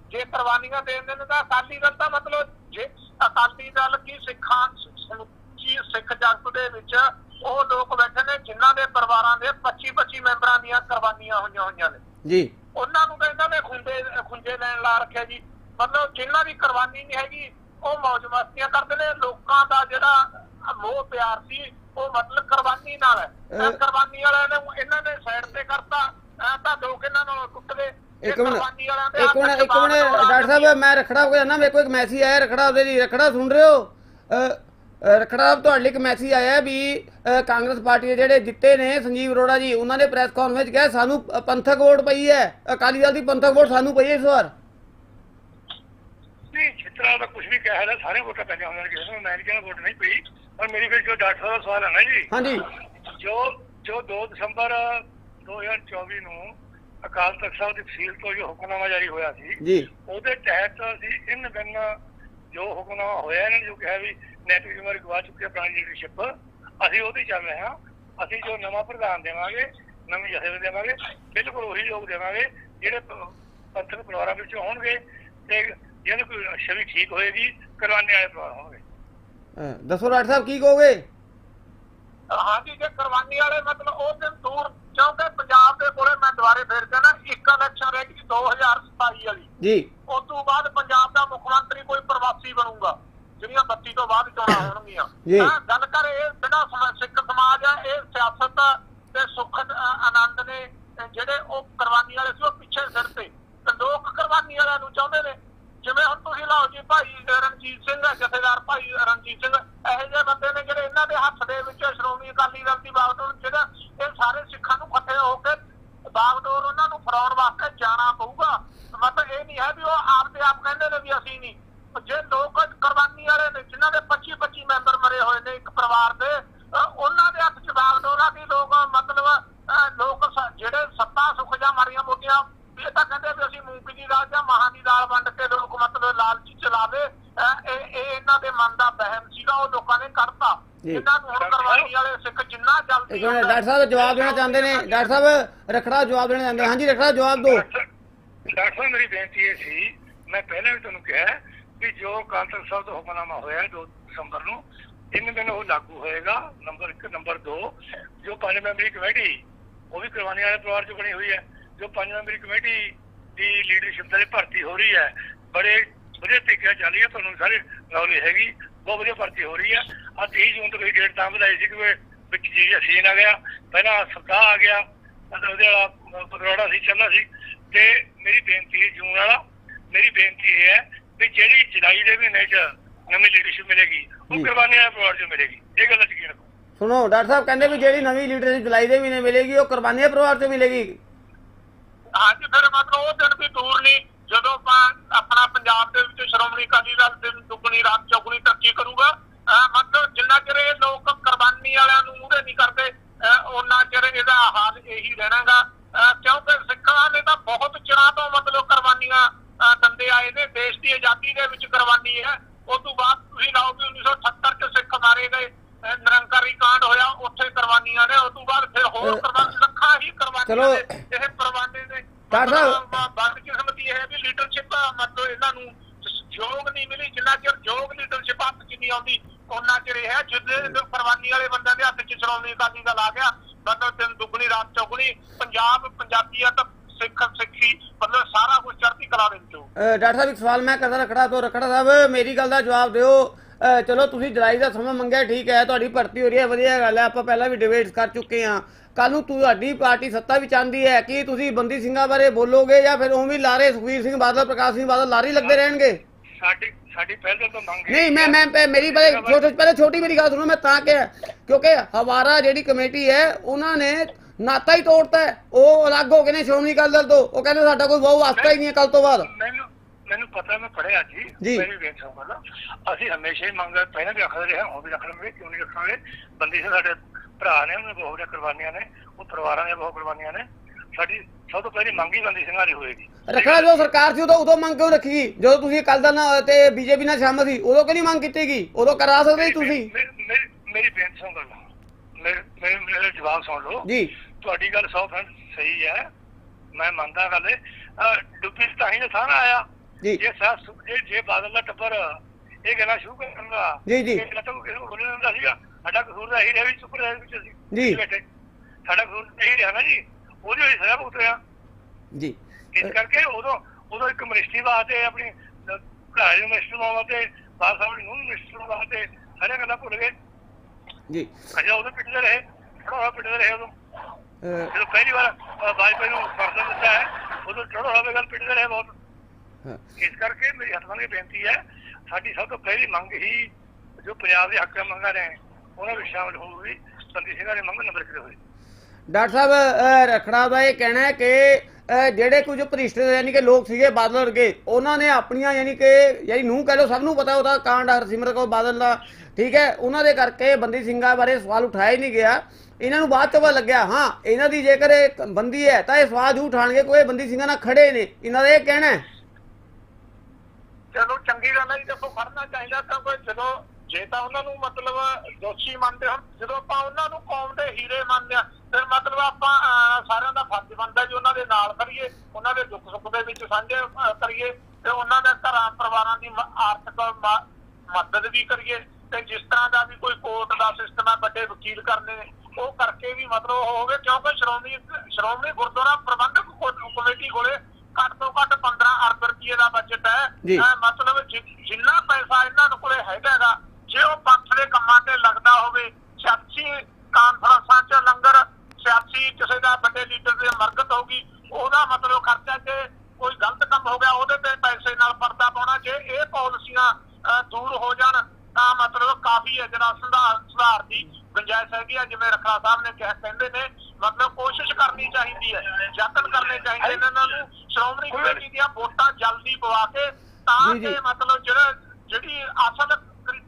ਜੇ ਕੁਰਬਾਨੀਆਂ ਦੇ ਦਿੰਦੇ ਨੇ ਤਾਂ ਅਕਾਲੀ ਦਲ ਤਾਂ ਮਤਲਬ ਜੇ ਅਕਾਲੀ ਦਲ ਕੀ ਸਿੱਖਾਂ ਸਮੁੱਚੀ ਸਿੱਖ ਜਗਤ ਦੇ ਵਿੱਚ ਉਹ ਲੋਕ ਬੈਠੇ ਨੇ ਜਿਨ੍ਹਾਂ ਦੇ ਪਰਿਵਾਰਾਂ ਦੇ 25 25 ਮੈਂਬਰਾਂ ਦੀਆਂ ਕੁਰਬਾਨੀਆਂ ਹੋਈਆਂ ਹੋਈਆਂ ਨੇ। ਜੀ। ਉਹਨਾਂ ਨੂੰ ਇਹਨਾਂ ਨੇ ਖੁੰਡੇ ਖੁੰਝੇ ਲੈਣ ਲਾ ਰੱਖਿਆ ਜੀ। ਮਤਲਬ ਜਿਨ੍ਹਾਂ ਦੀ ਕੁਰਬਾਨੀ ਨਹੀਂ ਹੈਗੀ ਉਹ ਮौज ਮਸਤੀਆਂ ਕਰਦੇ ਨੇ ਲੋਕਾਂ ਦਾ ਜਿਹੜਾ ਮੋਹ ਪਿਆਰ ਸੀ ਉਹ ਮਤਲਬ ਕੁਰਬਾਨੀ ਨਾਲ ਹੈ। ਕੁਰਬਾਨੀ ਵਾਲਿਆਂ ਨੇ ਇਹਨਾਂ ਨੇ ਸਾਈਡ ਤੇ ਕਰਤਾ ਤਾਂ ਲੋਕ ਇਹਨਾਂ ਨੂੰ ਕੁੱਟਦੇ। ਇਹ ਇੱਕ ਮਿੰਟ ਇੱਕ ਮਿੰਟ ਇੱਕ ਮਿੰਟ ਡਾਕਟਰ ਸਾਹਿਬ ਮੈਂ ਰਖੜਾ ਹੋ ਗਿਆ ਨਾ ਮੇਰੇ ਕੋਲ ਇੱਕ ਮੈਸੇਜ ਆਇਆ ਰਖੜਾ ਉਹਦੇ ਲਈ ਰਖੜਾ ਸੁਣ ਰਹੇ ਹੋ? ਰਖੜਾ ਤੁਹਾਡੇ ਲਈ ਇੱਕ ਮੈਸੇਜ ਆਇਆ ਵੀ ਕਾਂਗਰਸ ਪਾਰਟੀ ਦੇ ਜਿਹੜੇ ਜਿੱਤੇ ਨੇ ਸੰਜੀਵ ਅਰੋੜਾ ਜੀ ਉਹਨਾਂ ਨੇ ਪ੍ਰੈਸ ਕਾਨਫਰੰਸ ਵਿੱਚ ਕਿਹਾ ਸਾਨੂੰ ਪੰਥਕ ਵੋਟ ਪਈ ਹੈ ਅਕਾਲੀ ਦਲ ਦੀ ਪੰਥਕ ਵੋਟ ਸਾਨੂੰ ਪਈ ਹੈ ਇਸ ਵਾਰ। ਨਹੀਂ ਚਿੱਤਰਾ ਦਾ ਕੁਝ ਵੀ ਕਿਹਾ ਸਾਰੇ ਵੋਟਾਂ ਪੈਂਦੀਆਂ ਨੇ ਕਿਸੇ ਨੂੰ ਮੈਂ ਨਹੀਂ ਕਹਿੰਦਾ ਵੋਟ ਨਹੀਂ ਪਈ ਪਰ ਮੇਰੀ ਫਿਰ ਜੋ ਡਾਕਟਰ ਦਾ ਸਵਾਲ ਹੈ ਨਾ ਜੀ। ਹਾਂਜੀ। ਜੋ ਜੋ 2 ਦਸੰਬਰ 2024 ਨੂੰ ਅਕਾਲ ਤਖਤ ਸਾਹਿਬ ਦੀ ਤਹਿਸੀਲ ਤੋਂ ਜੋ ਹੁਕਮਨਾਮਾ ਜਾਰੀ ਹੋਇਆ ਸੀ ਜੀ। ਉਹਦੇ ਤਹਿਤ ਅਸੀਂ ਇਨ ਬਿਨ ਜੋ ਹੁਕਮਨਾਮਾ ਹੋਇਆ ਇਹਨਾਂ ਨੇ ਜੋ ਕਿਹਾ ਵੀ ਨੈਤਿਕ ਜ਼ਿੰਮੇਵਾਰੀ ਗਵਾ ਚੁੱਕੀ ਹੈ ਪੁਰਾਣੀ ਲੀਡਰਸ਼ਿਪ ਅਸੀਂ ਉਹਦੀ ਚੱਲ ਰਹੇ ਹਾਂ। ਅਸੀਂ ਜੋ ਨਵਾਂ ਪ੍ਰਧਾਨ ਦੇਵਾਂਗੇ ਨਵੀਂ ਜਥੇਬੰਦੀ ਦੇਵਾਂਗੇ ਬਿਲਕੁਲ ਉਹੀ ਲੋਕ ਦੇਵਾਂਗੇ ਜਿਹੜੇ ਪੰਥਕ ਪਰਿਵਾਰਾਂ ਵਿੱਚ ਹੋਣਗੇ ਤੇ ਜਿਹਨਾਂ ਕੋਈ ਛਵੀ ਠੀਕ ਹੋਏਗੀ ਕਰਵਾਨੇ ਵਾਲੇ ਪਰਿਵਾਰ ਹੋਣਗੇ ਅ, ਦੱਸੋ ਡਾਕਟਰ ਸਾਹਿਬ ਕੀ ਕਹੋਗੇ? ਹਾਂਜੀ ਜੇ ਕੁਰਬਾਨੀ ਵਾਲੇ ਮਤਲਬ ਉਹ ਦਿਨ ਦੂਰ ਕਿਉਂਕਿ ਪੰਜਾਬ ਦੇ ਕੋਲੇ ਮੈਂ ਦੁਬਾਰੇ ਫੇਰ ਕਹਿੰਦਾ ਇੱਕ ਇਲੈਕਸ਼ਨ ਰਹਿ ਗਈ 2027 ਵਾਲੀ। ਜੀ। ਉਸ ਤੋਂ ਬਾਅਦ ਪੰਜਾਬ ਦਾ ਮੁੱਖ ਮੰਤਰੀ ਕੋਈ ਪ੍ਰਵਾਸੀ ਬਣੂਗਾ ਜਿਹੜੀਆਂ 32 ਤੋਂ ਬਾਅਦ ਚੋਣਾਂ ਹੋਣਗੀਆਂ। ਜੀ। ਹਾਂ, ਗੱਲ ਕਰ ਇਹ ਜਿਹੜਾ ਸਮਾ- ਸਿੱਖ ਸਮਾਜ ਆ ਇਹ ਸਿਆਸਤ ਤੇ ਸੁੱਖ ਅ, ਆਨੰਦ ਨੇ ਅ, ਜਿਹੜੇ ਉਹ ਕੁਰਬਾਨੀ ਵਾਲੇ ਸੀ ਉਹ ਪਿੱਛੇ ਸਿਰ ਤੇ। ਤੇ ਲੋਕ ਕੁਰਬਾਨੀ ਵਾਲਿਆਂ ਨੂੰ ਚਾਹੁੰਦੇ ਨੇ ਜਿਵੇਂ ਹੁਣ ਤੁਸੀਂ ਲਾਓ ਜੀ ਭਾਈ ਰਣਜੀਤ ਸਿੰਘ ਜਥੇਦਾਰ ਭਾਈ ਰਣਜੀਤ ਸਿੰਘ, ਇਹੋ ਜਿਹੇ ਬੰਦੇ ਨੇ ਜਿਹੜੇ ਇਹਨਾਂ ਦੇ ਹੱਥ ਦੇ ਵਿੱਚ ਸ਼੍ਰੋਮਣੀ ਅਕਾਲੀ ਦਲ ਦੀ ਬਾਗਡੋਰ ਜਿਹੜਾ ਇਹ ਸਾਰੇ ਸਿੱਖਾਂ ਨੂੰ ਇਕੱਠੇ ਹੋ ਕੇ ਬਾਗਡੋਰ ਉਹਨਾਂ ਨੂੰ ਫਰਾਉਣ ਵਾਸਤੇ ਜਾਣਾ ਪਊਗਾ। ਮਤਲਬ ਇਹ ਨਹੀਂ ਹੈ ਵੀ ਉਹ ਆਪ ਤੇ ਆਪ ਕਹਿੰਦੇ ਨੇ ਵੀ ਅਸੀਂ ਨਹੀਂ। ਜੇ ਲੋਕ ਕੁਰਬਾਨੀ ਵਾਲੇ ਨੇ, ਜਿਨ੍ਹਾਂ ਦੇ 25 25 ਮੈਂਬਰ ਮਰੇ ਹੋਏ ਨੇ ਇੱਕ ਪਰਿਵਾਰ ਦੇ ਉਹਨਾਂ ਦੇ ਹੱਥ ਚ ਬਾਗਡੋਰਾਂ ਦੀ ਲੋਕ, ਮਤਲਬ ਲੋਕ ਜਿਹੜੇ ਸੱਤਾ ਸੁਖ ਜਾਂ ਮਾਰੀਆਂ ਮੋਟੀਆਂ ਇਹ ਤਾਂ ਕਹਿੰਦੇ ਵੀ ਅਸੀਂ ਮੂੰਗੀ ਦੀ ਦਾਲ ਜਾਂ ਮਹਾਂ ਦੀ ਦਾਲ ਵੰਡ ਕੇ ਲੋਕ ਮਤਲਬ ਲਾਲਚੀ ਚਲਾਵੇ ਇਹ ਇਹ ਇਹਨਾਂ ਦੇ ਮਨ ਦਾ ਵਹਿਮ ਸੀਗਾ ਉਹ ਲੋਕਾਂ ਨੇ ਕੱਢਤਾ ਜੀ। ਇਹਨਾਂ ਨੂੰ ਹੁਣ ਕੁਰਬਾਨੀ ਵਾਲੇ ਸਿੱਖ ਜਿੰਨਾ ਜਲਦੀ ਇੱਕ ਮਿੰਟ ਡਾਕਟਰ ਸਾਹਿਬ ਜਵਾਬ ਦੇਣਾ ਚਾਹੁੰਦੇ ਨੇ। ਡਾਕਟਰ ਸਾਹਿਬ ਰਖੜਾ ਜਵਾਬ ਦੇਣਾ ਚਾਹੁੰਦੇ ਹਾਂਜੀ ਰਖੜਾ ਜਵਾਬ ਦਿਓ। ਡਾਕਟਰ ਸਾਹਿਬ ਮੇਰੀ ਬੇਨਤੀ ਇਹ ਸੀ ਮੈਂ ਪਹਿਲਾਂ ਵੀ ਤੁਹਾਨੂੰ ਕਿਹਾ ਕਿ ਜੋ ਅਕਾਲ ਤਖਤ ਸਾਹਿਬ ਦਾ ਹੁਕਮਨਾਮਾ ਹੋਇਆ 2 ਦਸੰਬਰ ਨੂੰ ਤਿੰਨ ਦਿਨ ਉਹ ਲਾਗੂ ਹੋਏਗਾ। ਨੰਬਰ 1 ਨੰਬਰ 2 ਜੋ ਪੰਜ ਮੈਂਬਰੀ ਕਮੇਟੀ ਉਹ ਵੀ ਕਰਵਾਉਣੇ ਵਾਲੇ ਪਰਿਵਾਰ ਚੋਂ ਬਣੀ ਹੋਈ ਹੈ। ਜੋ ਪੰਜ ਮੈਂਬਰੀ ਕਮੇਟੀ ਦੀ ਲੀਡਰਸ਼ਿਪ ਦੇ ਭਰਤੀ ਹੋ ਰਹੀ ਹੈ ਬੜੇ ਵਧੀਆ ਤਰੀਕੇ ਨਾਲ ਚੱਲ ਰਹੀ ਹੈ ਤੁਹਾਨੂੰ ਸਾਰੇ ਨੌਲੇਜ ਹੈਗੀ ਬਹੁਤ ਵਧੀਆ ਭਰਤੀ ਹੋ ਰਹੀ ਹੈ। ਆ 23 ਜੂਨ ਤੋਂ ਕੋਈ ਡੇਟ ਤਾਂ ਵਧਾਈ ਸੀ ਕਿ ਵਿੱਚ ਜੀ ਸੀਨ ਆ ਗਿਆ। ਪਹਿਲਾਂ ਸਪਤਾਹ ਆ ਗਿਆ ਮਤਲਬ ਉਹਦੇ ਵਾਲਾ ਪਤਰੋੜਾ ਸੀ ਚੱਲਦਾ ਸੀ। ਤੇ ਮੇਰੀ ਬੇਨਤੀ ਹੈ ਜੂਨ ਵਾਲਾ ਮੇਰੀ ਬੇਨਤੀ ਇਹ ਹੈ ਵੀ ਜਿਹੜੀ ਜੁਲਾਈ ਦੇ ਮਹੀਨੇ 'ਚ ਨਵੀਂ ਲੀਡਰਸ਼ਿਪ ਮਿਲੇਗੀ। ਉਹ ਕੁਰਬਾਨੀਆਂ ਦੇ ਪਰਿਵਾਰ 'ਚ ਮਿਲੇਗੀ। ਇਹ ਗੱਲ ਯਕੀਨ ਰੱਖੋ। ਸੁਣੋ ਡਾਕਟਰ ਸਾਹਿਬ ਕਹਿੰਦੇ ਵੀ ਜਿਹੜੀ ਨਵੀਂ ਲੀਡਰਸ਼ਿਪ ਜੁਲਾਈ ਦੇ ਮਹੀਨੇ ਮਿਲੇਗੀ ਉਹ ਕੁਰਬਾਨੀਆਂ ਪਰਿਵਾਰ ਤੋਂ ਮਿਲੇਗੀ। ਹਾਂਜੀ ਫਿਰ ਮਤਲਬ ਉਹ ਦਿਨ ਵੀ ਦੂਰ ਨਹੀਂ। ਜਦੋਂ ਆਪਾਂ ਆਪਣਾ ਪੰਜਾਬ ਦੇ ਵਿੱਚ ਸ਼੍ਰੋਮਣੀ ਅਕਾਲੀ ਦਲ ਦਿਨ ਦੁੱਗਣੀ ਰਾਤ ਚੌਗਣੀ ਤਰੱਕੀ ਕਰੂਗਾ ਮਤਲਬ ਜਿੰਨਾ ਚਿਰ ਇਹ ਲੋਕ ਕੁਰਬਾਨੀ ਵਾਲਿਆਂ ਨੂੰ ਮੂਹਰੇ ਨਹੀਂ ਕਰਦੇ ਉਹਨਾਂ ਚਿਰ ਇਹਦਾ ਹਾਲ ਇਹੀ ਰਹਿਣਾਗਾ। ਕਿਉਂਕਿ ਸਿੱਖਾਂ ਨੇ ਤਾਂ ਬਹੁਤ ਚਿਰਾਂ ਤੋਂ ਮਤਲਬ ਕੁਰਬਾਨੀਆਂ ਦਿੰਦੇ ਆਏ ਨੇ ਦੇਸ਼ ਦੀ ਆਜ਼ਾਦੀ ਦੇ ਵਿੱਚ ਕੁਰਬਾਨੀ ਹੈ। ਉਸ ਤੋਂ ਬਾਅਦ ਤੁਸੀਂ ਲਾਓ ਕਿ 1978 ਚ ਸਿੱਖ ਮਾਰੇ ਗਏ ਨਿਰੰਕਾਰੀ ਕਾਂਡ ਹੋਇਆ ਉੱਥੇ ਕੁਰਬਾਨੀਆਂ ਨੇ ਉਸ ਤੋਂ ਬਾਅਦ ਫਿਰ ਹੋਰ ਕੁਰਬਾਨੀ ਲੱਖਾਂ ਹੀ ਕੁਰਬਾਨੀਆਂ। ਨੇ ਇਹ ਕੁਰਬਾਨੀ ਨੇ। ਡਾਕਟਰ ਸਾਹਿਬ। ਬੰਦ ਕਿਸਮਤੀ ਇਹ ਹੈ ਵੀ ਲੀਡਰਸ਼ਿਪ ਮਤਲਬ ਇਹਨਾਂ ਨੂੰ ਯੋਗ ਨਹੀਂ ਮਿਲੀ ਜਿੰਨਾ ਚਿਰ ਯੋਗ ਲੀਡਰਸ਼ਿਪ ਹੱਥ 'ਚ ਨਹੀਂ ਆਉਂਦੀ ਉਹਨਾਂ ਚਿਰ ਇਹ ਹੈ ਜਿੱਦੇ ਕੁਰਬਾਨੀ ਵਾਲੇ ਬੰਦਿਆਂ ਦੇ ਹੱਥ 'ਚ ਸ਼੍ਰੋਮਣੀ ਅਕਾਲੀ ਦਲ ਆ ਗਿਆ ਮਤਲਬ ਦਿਨ ਦੁੱਗਣੀ ਰਾਤ ਚੌਗਣੀ ਪੰਜਾਬ ਪੰਜਾਬੀਅਤ ਸਿੱਖ ਸਿੱਖੀ ਮਤਲਬ ਸਾਰਾ ਕੁਝ ਚੜ੍ਹਦੀ ਕਲਾ ਦੇ ਵਿੱਚੋਂ। ਡਾਕਟਰ ਸਾਹਿਬ ਇੱਕ ਸਵਾਲ ਮੈਂ ਕਰਦਾ ਰਖੜਾ ਤੋਂ ਰਖੜਾ ਸਾਹਿਬ ਮੇਰੀ ਗੱਲ ਦਾ ਜਵਾਬ ਦਿਓ। ਚਲੋ ਤੁਸੀਂ ਜੁਲਾਈ ਦਾ ਸਮਾਂ ਮੰਗਿਆ ਠੀਕ ਹੈ ਤੁਹਾਡੀ ਭਰਤੀ ਹੋ ਰਹੀ ਹੈ ਵਧੀਆ ਗੱਲ ਹੈ ਆਪਾਂ ਪਹਿਲਾਂ ਵੀ ਡਿਬੇਟਸ ਕਰ ਚੁੱਕੇ ਹਾਂ। ਕੱਲ ਨੂੰ ਤੁਹਾਡੀ ਪਾਰਟੀ ਸੱਤਾ ਵਿੱਚ ਆਂਦੀ ਹੈ ਕਿ ਤੁਸੀਂ ਬੰਦੀ ਸਿੰਘਾਂ ਬਾਰੇ ਬੋਲੋਗੇ ਜਾਂ ਫਿਰ ਉਵੇਂ ਹੀ ਲਾਰੇ ਸੁਖਵੀਰ ਸਿੰਘ ਬਾਦਲ ਪ੍ਰਕਾਸ਼ ਸਿੰਘ ਬਾਦਲ ਲਾਰੀ ਲੱਗਦੇ ਰਹਿਣਗੇ? ਸਾਡੀ ਸਾਡੀ ਪਹਿਲੇ ਤੋਂ ਮੰਗ ਨਹੀਂ ਮੈਂ ਮੈਂ ਮੇਰੀ ਪਹਿਲੇ ਛੋਟੀ ਪਹਿਲੇ ਛੋਟੀ ਮੇਰੀ ਗੱਲ ਸੁਣੋ ਮੈਂ ਤਾਂ ਕਿਹਾ ਕਿਉਂਕਿ ਹਵਾਰਾ ਜਿਹੜੀ ਕਮੇਟੀ ਹੈ ਉਹਨਾਂ ਨੇ ਨਾਤਾ ਹੀ ਤੋੜਤਾ ਉਹ ਅਲੱਗ ਹੋ ਗਏ ਨੇ ਸ਼੍ਰੋਮਣੀ ਅਕਾਲੀ ਦਲ ਤੋਂ। ਉਹ ਕਹਿੰਦੇ ਸਾਡਾ ਕੋਈ ਬਹੁ ਵਾਸਤਾ ਹੀ ਨਹੀਂ ਹੈ ਕੱਲ ਤੋਂ ਬਾਅਦ। ਮੈਨੂੰ ਪਤਾ ਮੈਂ ਪੜਿਆ ਜੀ। ਮੈਂ ਵੀ ਵੇਖ ਸਕਦਾ ਅਸੀਂ ਹਮੇਸ਼ਾ ਹੀ ਮੰਗ ਪਹਿਲਾਂ ਵੀ ਰੱਖਦੇ ਰਹੇ ਹੁਣ ਵੀ ਰੱਖਣਗੇ ਕਿਉਂ ਨਹੀਂ ਰੱਖਾਂਗੇ? ਬੰਦੀ ਸਿੰਘ ਸਾਡੇ ਭਰਾ ਨੇ ਉਹਨੇ ਬਹੁਤ ਕੁਰਬਾਨੀਆਂ ਨੇ ਉਹ ਪਰਿਵਾਰਾਂ ਦੀਆਂ ਬਹੁਤ ਕੁਰਬਾਨੀਆਂ ਨੇ। ਸਾਡੀ ਸਭ ਤੋਂ ਪਹਿਲੀ ਮੰਗ ਹੀ ਬੰਦੀ ਸਿੰਘਾਂ ਦੀ ਹੋਏਗੀ। ਰੱਖਣਾ ਜਦੋਂ ਸਰਕਾਰ ਸੀ ਉਦੋਂ ਉਦੋਂ ਮੰਗ ਕਿਉਂ ਰੱਖੀ ਜਦੋਂ ਤੁਸੀਂ ਅਕਾਲੀ ਦਲ ਨਾਲ ਤੇ ਬੀਜੇਪੀ ਨਾਲ ਸ਼ਾਮਲ ਸੀ ਉਦੋਂ ਕਿਉਂ ਨਹੀਂ ਮੰਗ ਕੀਤੀ ਗਈ? ਉਦੋਂ ਕਰਾ ਸਕਦੇ ਤੁਸੀਂ? ਮੇਰੀ- ਬੇਨਤੀ ਸੁਣ ਲਓ ਮੇਰੇ ਮੇਰੇ ਮੇਰੇ ਜਵਾਬ ਸੁਣ ਲਓ। ਜੀ। ਤੁਹਾਡੀ ਗੱਲ 100% ਸਹੀ ਹੈ। ਮੈਂ ਮੰਨਦਾ ਗੱਲ ਡੁੱਬੀ ਤਾਂ ਹੀ ਨਾ ਆਇਆ। ਜੀ। ਜੇ ਸਾਹ ਜੇ ਜੇ ਬਾਦਲ ਦਾ ਟੱਬਰ ਇਹ ਗੱਲਾਂ ਸ਼ੁਰੂ ਕਰਨਗਾ ਜੀ, ਜੀ। ਇਹ ਤਾਂ ਕਿਸੇ ਨੂੰ ਬੋਲਣ ਦਿੰਦਾ ਸੀਗਾ ਸਾਡਾ ਕਸੂਰ ਤਾਂ ਇਹੀ ਰਿਹਾ ਵੀ ਚੁੱਪ ਰਹੇ ਵਿੱਚ ਅਸੀਂ ਜੀ। ਬੈਠੇ ਸਾਡਾ ਕਸੂਰ ਇਹੀ ਰਿਹਾ ਨਾ ਜੀ ਉਹਦੇ ਲਈ ਸਜ਼ਾ ਭੁਗਤਿਆ ਜੀ ਇਸ ਕਰਕੇ ਉਦੋਂ ਉਦੋਂ ਇੱਕ ਮਿਨਿਸਟਰੀ ਵਾਸਤੇ ਆਪਣੀ ਭਰਾ ਨੂੰ ਮਿਨਿਸਟਰ ਵਾਸਤੇ ਬਾਦ ਸਾਹਿਬ ਨੂੰ ਮਿਨਿਸਟਰ ਵਾਸਤੇ ਸਾਰੇ ਗੱਲਾਂ ਭੁੱਲ ਗਏ ਜੀ ਅਜਾ ਉਦੋਂ ਪਿੱਟਦੇ ਰਹੇ ਥੋੜਾ ਪਿੱਟਦੇ ਰਹੇ ਉਦੋਂ ਜਦੋਂ ਪਹਿਲੀ ਵਾਰ ਅ, ਵਾਜਪਾਈ ਨੂੰ ਫਰਜ਼ਨ ਦਿੱਤਾ ਹੈ ਉਦੋਂ ਚੜੋ ਹੋਵੇ ਗੱਲ ਪਿੱਟਦੇ ਰਹੇ ਬਹੁਤ ਹਾਂ। ਇਸ ਕਰਕੇ ਮੇਰੀ ਹੱਥ ਕੇ ਬੇਨਤੀ ਹੈ ਸਾਡੀ ਸਭ ਤੋਂ ਪਹਿਲੀ ਮੰਗ ਹੀ ਜੋ ਪੰਜਾਬ ਦੇ ਹੱਕ ਮੰਗਾਂ ਨੇ ਉਹਨਾਂ ਵਿੱਚ ਸ਼ਾਮਲ ਹੋਊਗੀ ਸੰਦੀ ਸਿੰਘਾਂ ਦੀ ਮੰਗ ਨੰਬਰ ਕਿਤੇ ਹੋਈ ਡਾਕਟਰ ਸਾਹਿਬ ਰਖੜਾ ਦਾ ਇਹ ਕਹਿਣਾ ਹੈ ਕਿ ਜਿਹੜੇ ਕੁਝ ਭ੍ਰਿਸ਼ਟ ਯਾਨੀ ਕਿ ਲੋਕ ਸੀਗੇ ਬਾਦਲ ਵਰਗੇ ਉਹਨਾਂ ਨੇ ਆਪਣੀਆਂ ਯਾਨੀ ਕਿ ਯਾਨੀ ਨੂੰ ਕਹਿ ਲਓ ਸਭ ਨੂੰ ਪਤਾ ਉਹਦਾ ਕਾਂਡ ਹਰਸਿਮਰਤ ਕੌਰ ਬਾਦਲ ਦਾ ਠੀਕ ਹੈ? ਉਹਨਾਂ ਦੇ ਕਰਕੇ ਬੰਦੀ ਸਿੰਘਾਂ ਬਾਰੇ ਸਵਾਲ ਉਠਾਇਆ ਹੀ ਨਹੀਂ ਗਿਆ। ਇਹਨਾਂ ਨੂੰ ਬਾਅਦ ਚ ਪਤਾ ਲੱਗਿਆ ਹਾਂ ਇਹਨਾਂ ਦੀ ਜੇਕਰ ਬੰਦੀ ਹੈ ਤਾਂ ਇਹ ਸਵਾਲ ਉਠਾਣਗੇ ਕੋਈ ਬੰਦੀ ਸਿੰਘਾਂ ਨਾਲ ਖੜੇ ਨੇ। ਇਹਨਾਂ ਦਾ ਇਹ ਕਹਿਣਾ ਹੈ। ਚਲੋ ਚੰਗੀ ਗੱਲ ਹੈ ਜੀ, ਦੇਖੋ ਫੜਨਾ ਚਾਹੀਦਾ ਕਿਉਂਕਿ ਜਦੋਂ, ਜੇ ਤਾਂ ਉਹਨਾਂ ਨੂੰ ਮਤਲਬ ਦੋਸ਼ੀ ਮੰਨਦੇ ਹਨ ਜਦੋਂ ਆਪਾਂ ਉਹਨਾਂ ਨੂੰ ਕੌਮ ਦੇ ਹੀਰੇ ਮੰਨਦੇ ਆ ਫਿਰ ਮਤਲਬ ਆਪਾਂ ਸਾਰਿਆਂ ਦਾ ਫਰਜ਼ ਬਣਦਾ ਜੀ ਉਹਨਾਂ ਦੇ ਨਾਲ ਖੜੀਏ ਉਹਨਾਂ ਦੇ ਦੁੱਖ ਸੁੱਖ ਦੇ ਵਿੱਚ ਸਾਂਝੇ ਕਰੀਏ ਤੇ ਉਹਨਾਂ ਦੇ ਘਰਾਂ ਪਰਿਵਾਰਾਂ ਦੀ ਆਰਥਿਕ ਮਦਦ ਵੀ ਕਰੀਏ ਤੇ ਜਿਸ ਤਰ੍ਹਾਂ ਦਾ ਵੀ ਕੋਈ ਕੋਰਟ ਦਾ ਸਿਸਟਮ ਹੈ, ਵੱਡੇ ਵਕੀਲ ਕਰਨੇ ਨੇ, ਉਹ ਕਰਕੇ ਵੀ ਮਤਲਬ ਹੋਵੇ, ਕਿਉਂਕਿ ਸ਼੍ਰੋਮਣੀ ਸ਼੍ਰੋਮਣੀ ਗੁਰਦੁਆਰਾ ਪ੍ਰਬੰਧਕ ਕਮੇਟੀ ਕੋਲੇ ਘੱਟ ਤੋਂ ਘੱਟ 15 ਅਰਬ ਰੁਪਏ ਦਾ ਬਜਟ। ਹੈ ਮਤਲਬ ਜਿੰਨਾ ਪੈਸਾ ਇਹਨਾਂ ਕੋਲੇ ਹੈਗਾ ਗਾ, ਜੇ ਉਹ ਪੰਥ ਦੇ ਕੰਮਾਂ ਤੇ ਲੱਗਦਾ ਹੋਵੇ ਸਿਆਸੀ ਕਾਨਫਰੰਸਾਂ 'ਚ ਲੰਗਰ ਸਿਆਸੀ ਕਿਸੇ ਦਾ ਵੱਡੇ ਲੀਡਰ ਦੀ ਮਰਗਤ ਹੋਗੀ ਉਹਦਾ ਮਤਲਬ ਖਰਚਾ ਜੇ ਕੋਈ ਗਲਤ ਕੰਮ ਹੋ ਗਿਆ ਉਹਦੇ ਤੇ ਪੈਸੇ ਨਾਲ ਪਰਦਾ ਪਾਉਣਾ ਜੇ ਇਹ ਪਾਲਿਸੀਆਂ ਅਹ, ਦੂਰ ਹੋ ਜਾਣ ਤਾਂ ਮਤਲਬ ਕਾਫੀ ਹੈ ਜਿਹੜਾ ਸੁਧਾਰ ਸੁਧਾਰ ਦੀ ਗੁੰਜਾਇਸ਼ ਹੈਗੀ ਆ ਜਿਵੇਂ ਰਖੜਾ ਸਾਹਿਬ ਨੇ ਕਿਹਾ ਕਹਿੰਦੇ ਨੇ ਮਤਲਬ ਕੋਸ਼ਿਸ਼ ਕਰਨੀ ਚਾਹੀਦੀ ਹੈ ਯਤਨ ਕਰਨੇ ਚਾਹੀਦੇ ਨੇ ਇਹਨਾਂ ਨੂੰ ਸ਼੍ਰੋਮਣੀ ਕਮੇਟੀ ਦੀਆਂ ਵੋਟਾਂ ਜਲਦੀ ਪਵਾ ਕੇ ਤਾਂ ਜੀ, ਜੀ। ਕਿ ਮਤਲਬ ਜਿਹੜਾ ਜਿਹੜੀ ਅਸਲ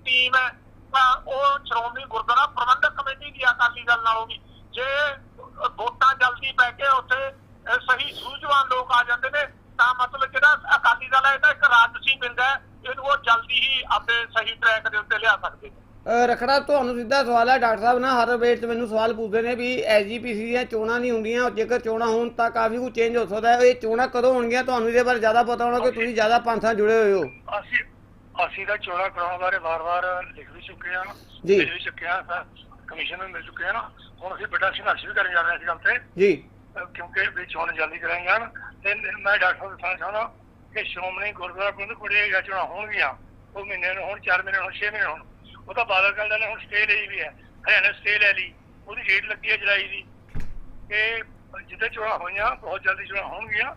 ਟੀਮ ਹੈ ਤਾਂ ਉਹ ਸ਼੍ਰੋਮਣੀ ਗੁਰਦੁਆਰਾ ਪ੍ਰਬੰਧਕ ਕਮੇਟੀ ਦੀ ਆ ਅਕਾਲੀ ਦਲ ਨਾਲੋਂ ਵੀ ਜੇ ਵੋਟਾਂ ਜਲਦੀ ਪੈ ਕੇ ਉੱਥੇ ਅਹ, ਸਹੀ ਸੂਝਵਾਨ ਲੋਕ ਆ ਜਾਂਦੇ ਨੇ ਤਾਂ ਮਤਲਬ ਜਿਹੜਾ ਅਕਾਲੀ ਦਲ ਹੈ ਇਹ ਤਾਂ ਇੱਕ ਰਾਜਸੀ ਪਿੰਡ ਹੈ ਇਹਨੂੰ ਉਹ ਜਲਦੀ ਹੀ ਆਪਣੇ ਸਹੀ ਟਰੈਕ ਦੇ ਉੱਤੇ ਲਿਆ ਸਕਦੇ ਨੇ ਅ, ਰਖੜਾ ਤੁਹਾਨੂੰ ਸਿੱਧਾ ਸਵਾਲ ਹੈ ਡਾਕਟਰ ਸਾਹਿਬ ਨਾ ਹਰ ਵੇਟ 'ਚ ਮੈਨੂੰ ਸਵਾਲ ਪੁੱਛਦੇ ਨੇ ਵੀ ਐਸਜੀਪੀਸੀ ਦੀਆਂ ਚੋਣਾਂ ਨਹੀਂ ਹੁੰਦੀਆਂ ਜੇਕਰ ਚੋਣਾਂ ਹੋਣ ਤਾਂ ਕਾਫੀ ਕੁਝ ਚੇਂਜ ਹੋ ਸਕਦਾ ਹੈ। ਇਹ ਚੋਣਾਂ ਕਦੋਂ ਹੋਣਗੀਆਂ? ਤੁਹਾਨੂੰ ਇਹਦੇ ਬਾਰੇ ਜ਼ਿਆਦਾ ਪਤਾ ਹੋਣਾ ਕਿ ਤੁਸੀਂ ਜ਼ਿਆਦਾ ਪੰਥਾਂ ਜੁੜੇ ਹੋਏ ਹੋ। ਅਸੀਂ ਅਸੀਂ ਤਾਂ ਚੋਣਾਂ ਕਰਾਉਣ ਬਾਰੇ ਵਾਰ-ਵਾਰ ਲਿਖ ਵੀ ਚੁੱਕੇ ਹਾਂ ਜੀ। ਮਿਲ ਵੀ ਚੁੱਕੇ ਹਾਂ ਸਰ ਕਮਿਸ਼ਨ ਨੂੰ ਮਿਲ ਚੁੱਕੇ ਹਾਂ ਹੁਣ ਅਸੀਂ ਵੱਡਾ ਸੰਘਰਸ਼ ਵੀ ਕਰਨ ਜਾ ਰਹੇ ਹਾਂ ਇਸ ਗੱਲ ਤੇ। ਜੀ। ਕਿਉਂਕਿ ਵੀ ਚੋਣ ਜਲਦੀ ਕਰਾਂਗੇ ਹਨ ਤੇ ਮੈਂ ਡਾਕਟਰ ਨੂੰ ਦੱਸਣਾ ਚਾਹੁੰਦਾ ਕਿ ਸ਼੍ਰੋਮਣੀ ਗੁਰਦੁਆਰਾ ਪ੍ਰਬੰਧਕ ਕਮੇਟੀ ਦੀਆਂ ਚੋਣਾਂ ਹੋਣਗੀਆਂ। ਉਹ ਮਹੀਨੇ ਨੂੰ ਹੁਣ 4 ਮਹੀਨੇ ਨੂੰ 6 ਮਹੀਨੇ ਹੁਣ। ਉਹ ਤਾਂ ਬਾਦਲ ਗੱਲ ਨੇ ਹੁਣ ਸਟੇ ਲਈ ਵੀ ਹੈ। ਹਰਿਆਣਾ ਸਟੇ ਲੈ ਲਈ। ਉਹਦੀ ਡੇਟ ਲੱਗੀ ਹੈ ਜੁਲਾਈ ਦੀ। ਕਿ ਜਿੱਥੇ ਚੋਣਾਂ ਹੋਈਆਂ ਬਹੁਤ ਜਲਦੀ ਚੋਣਾਂ ਹੋਣਗੀਆਂ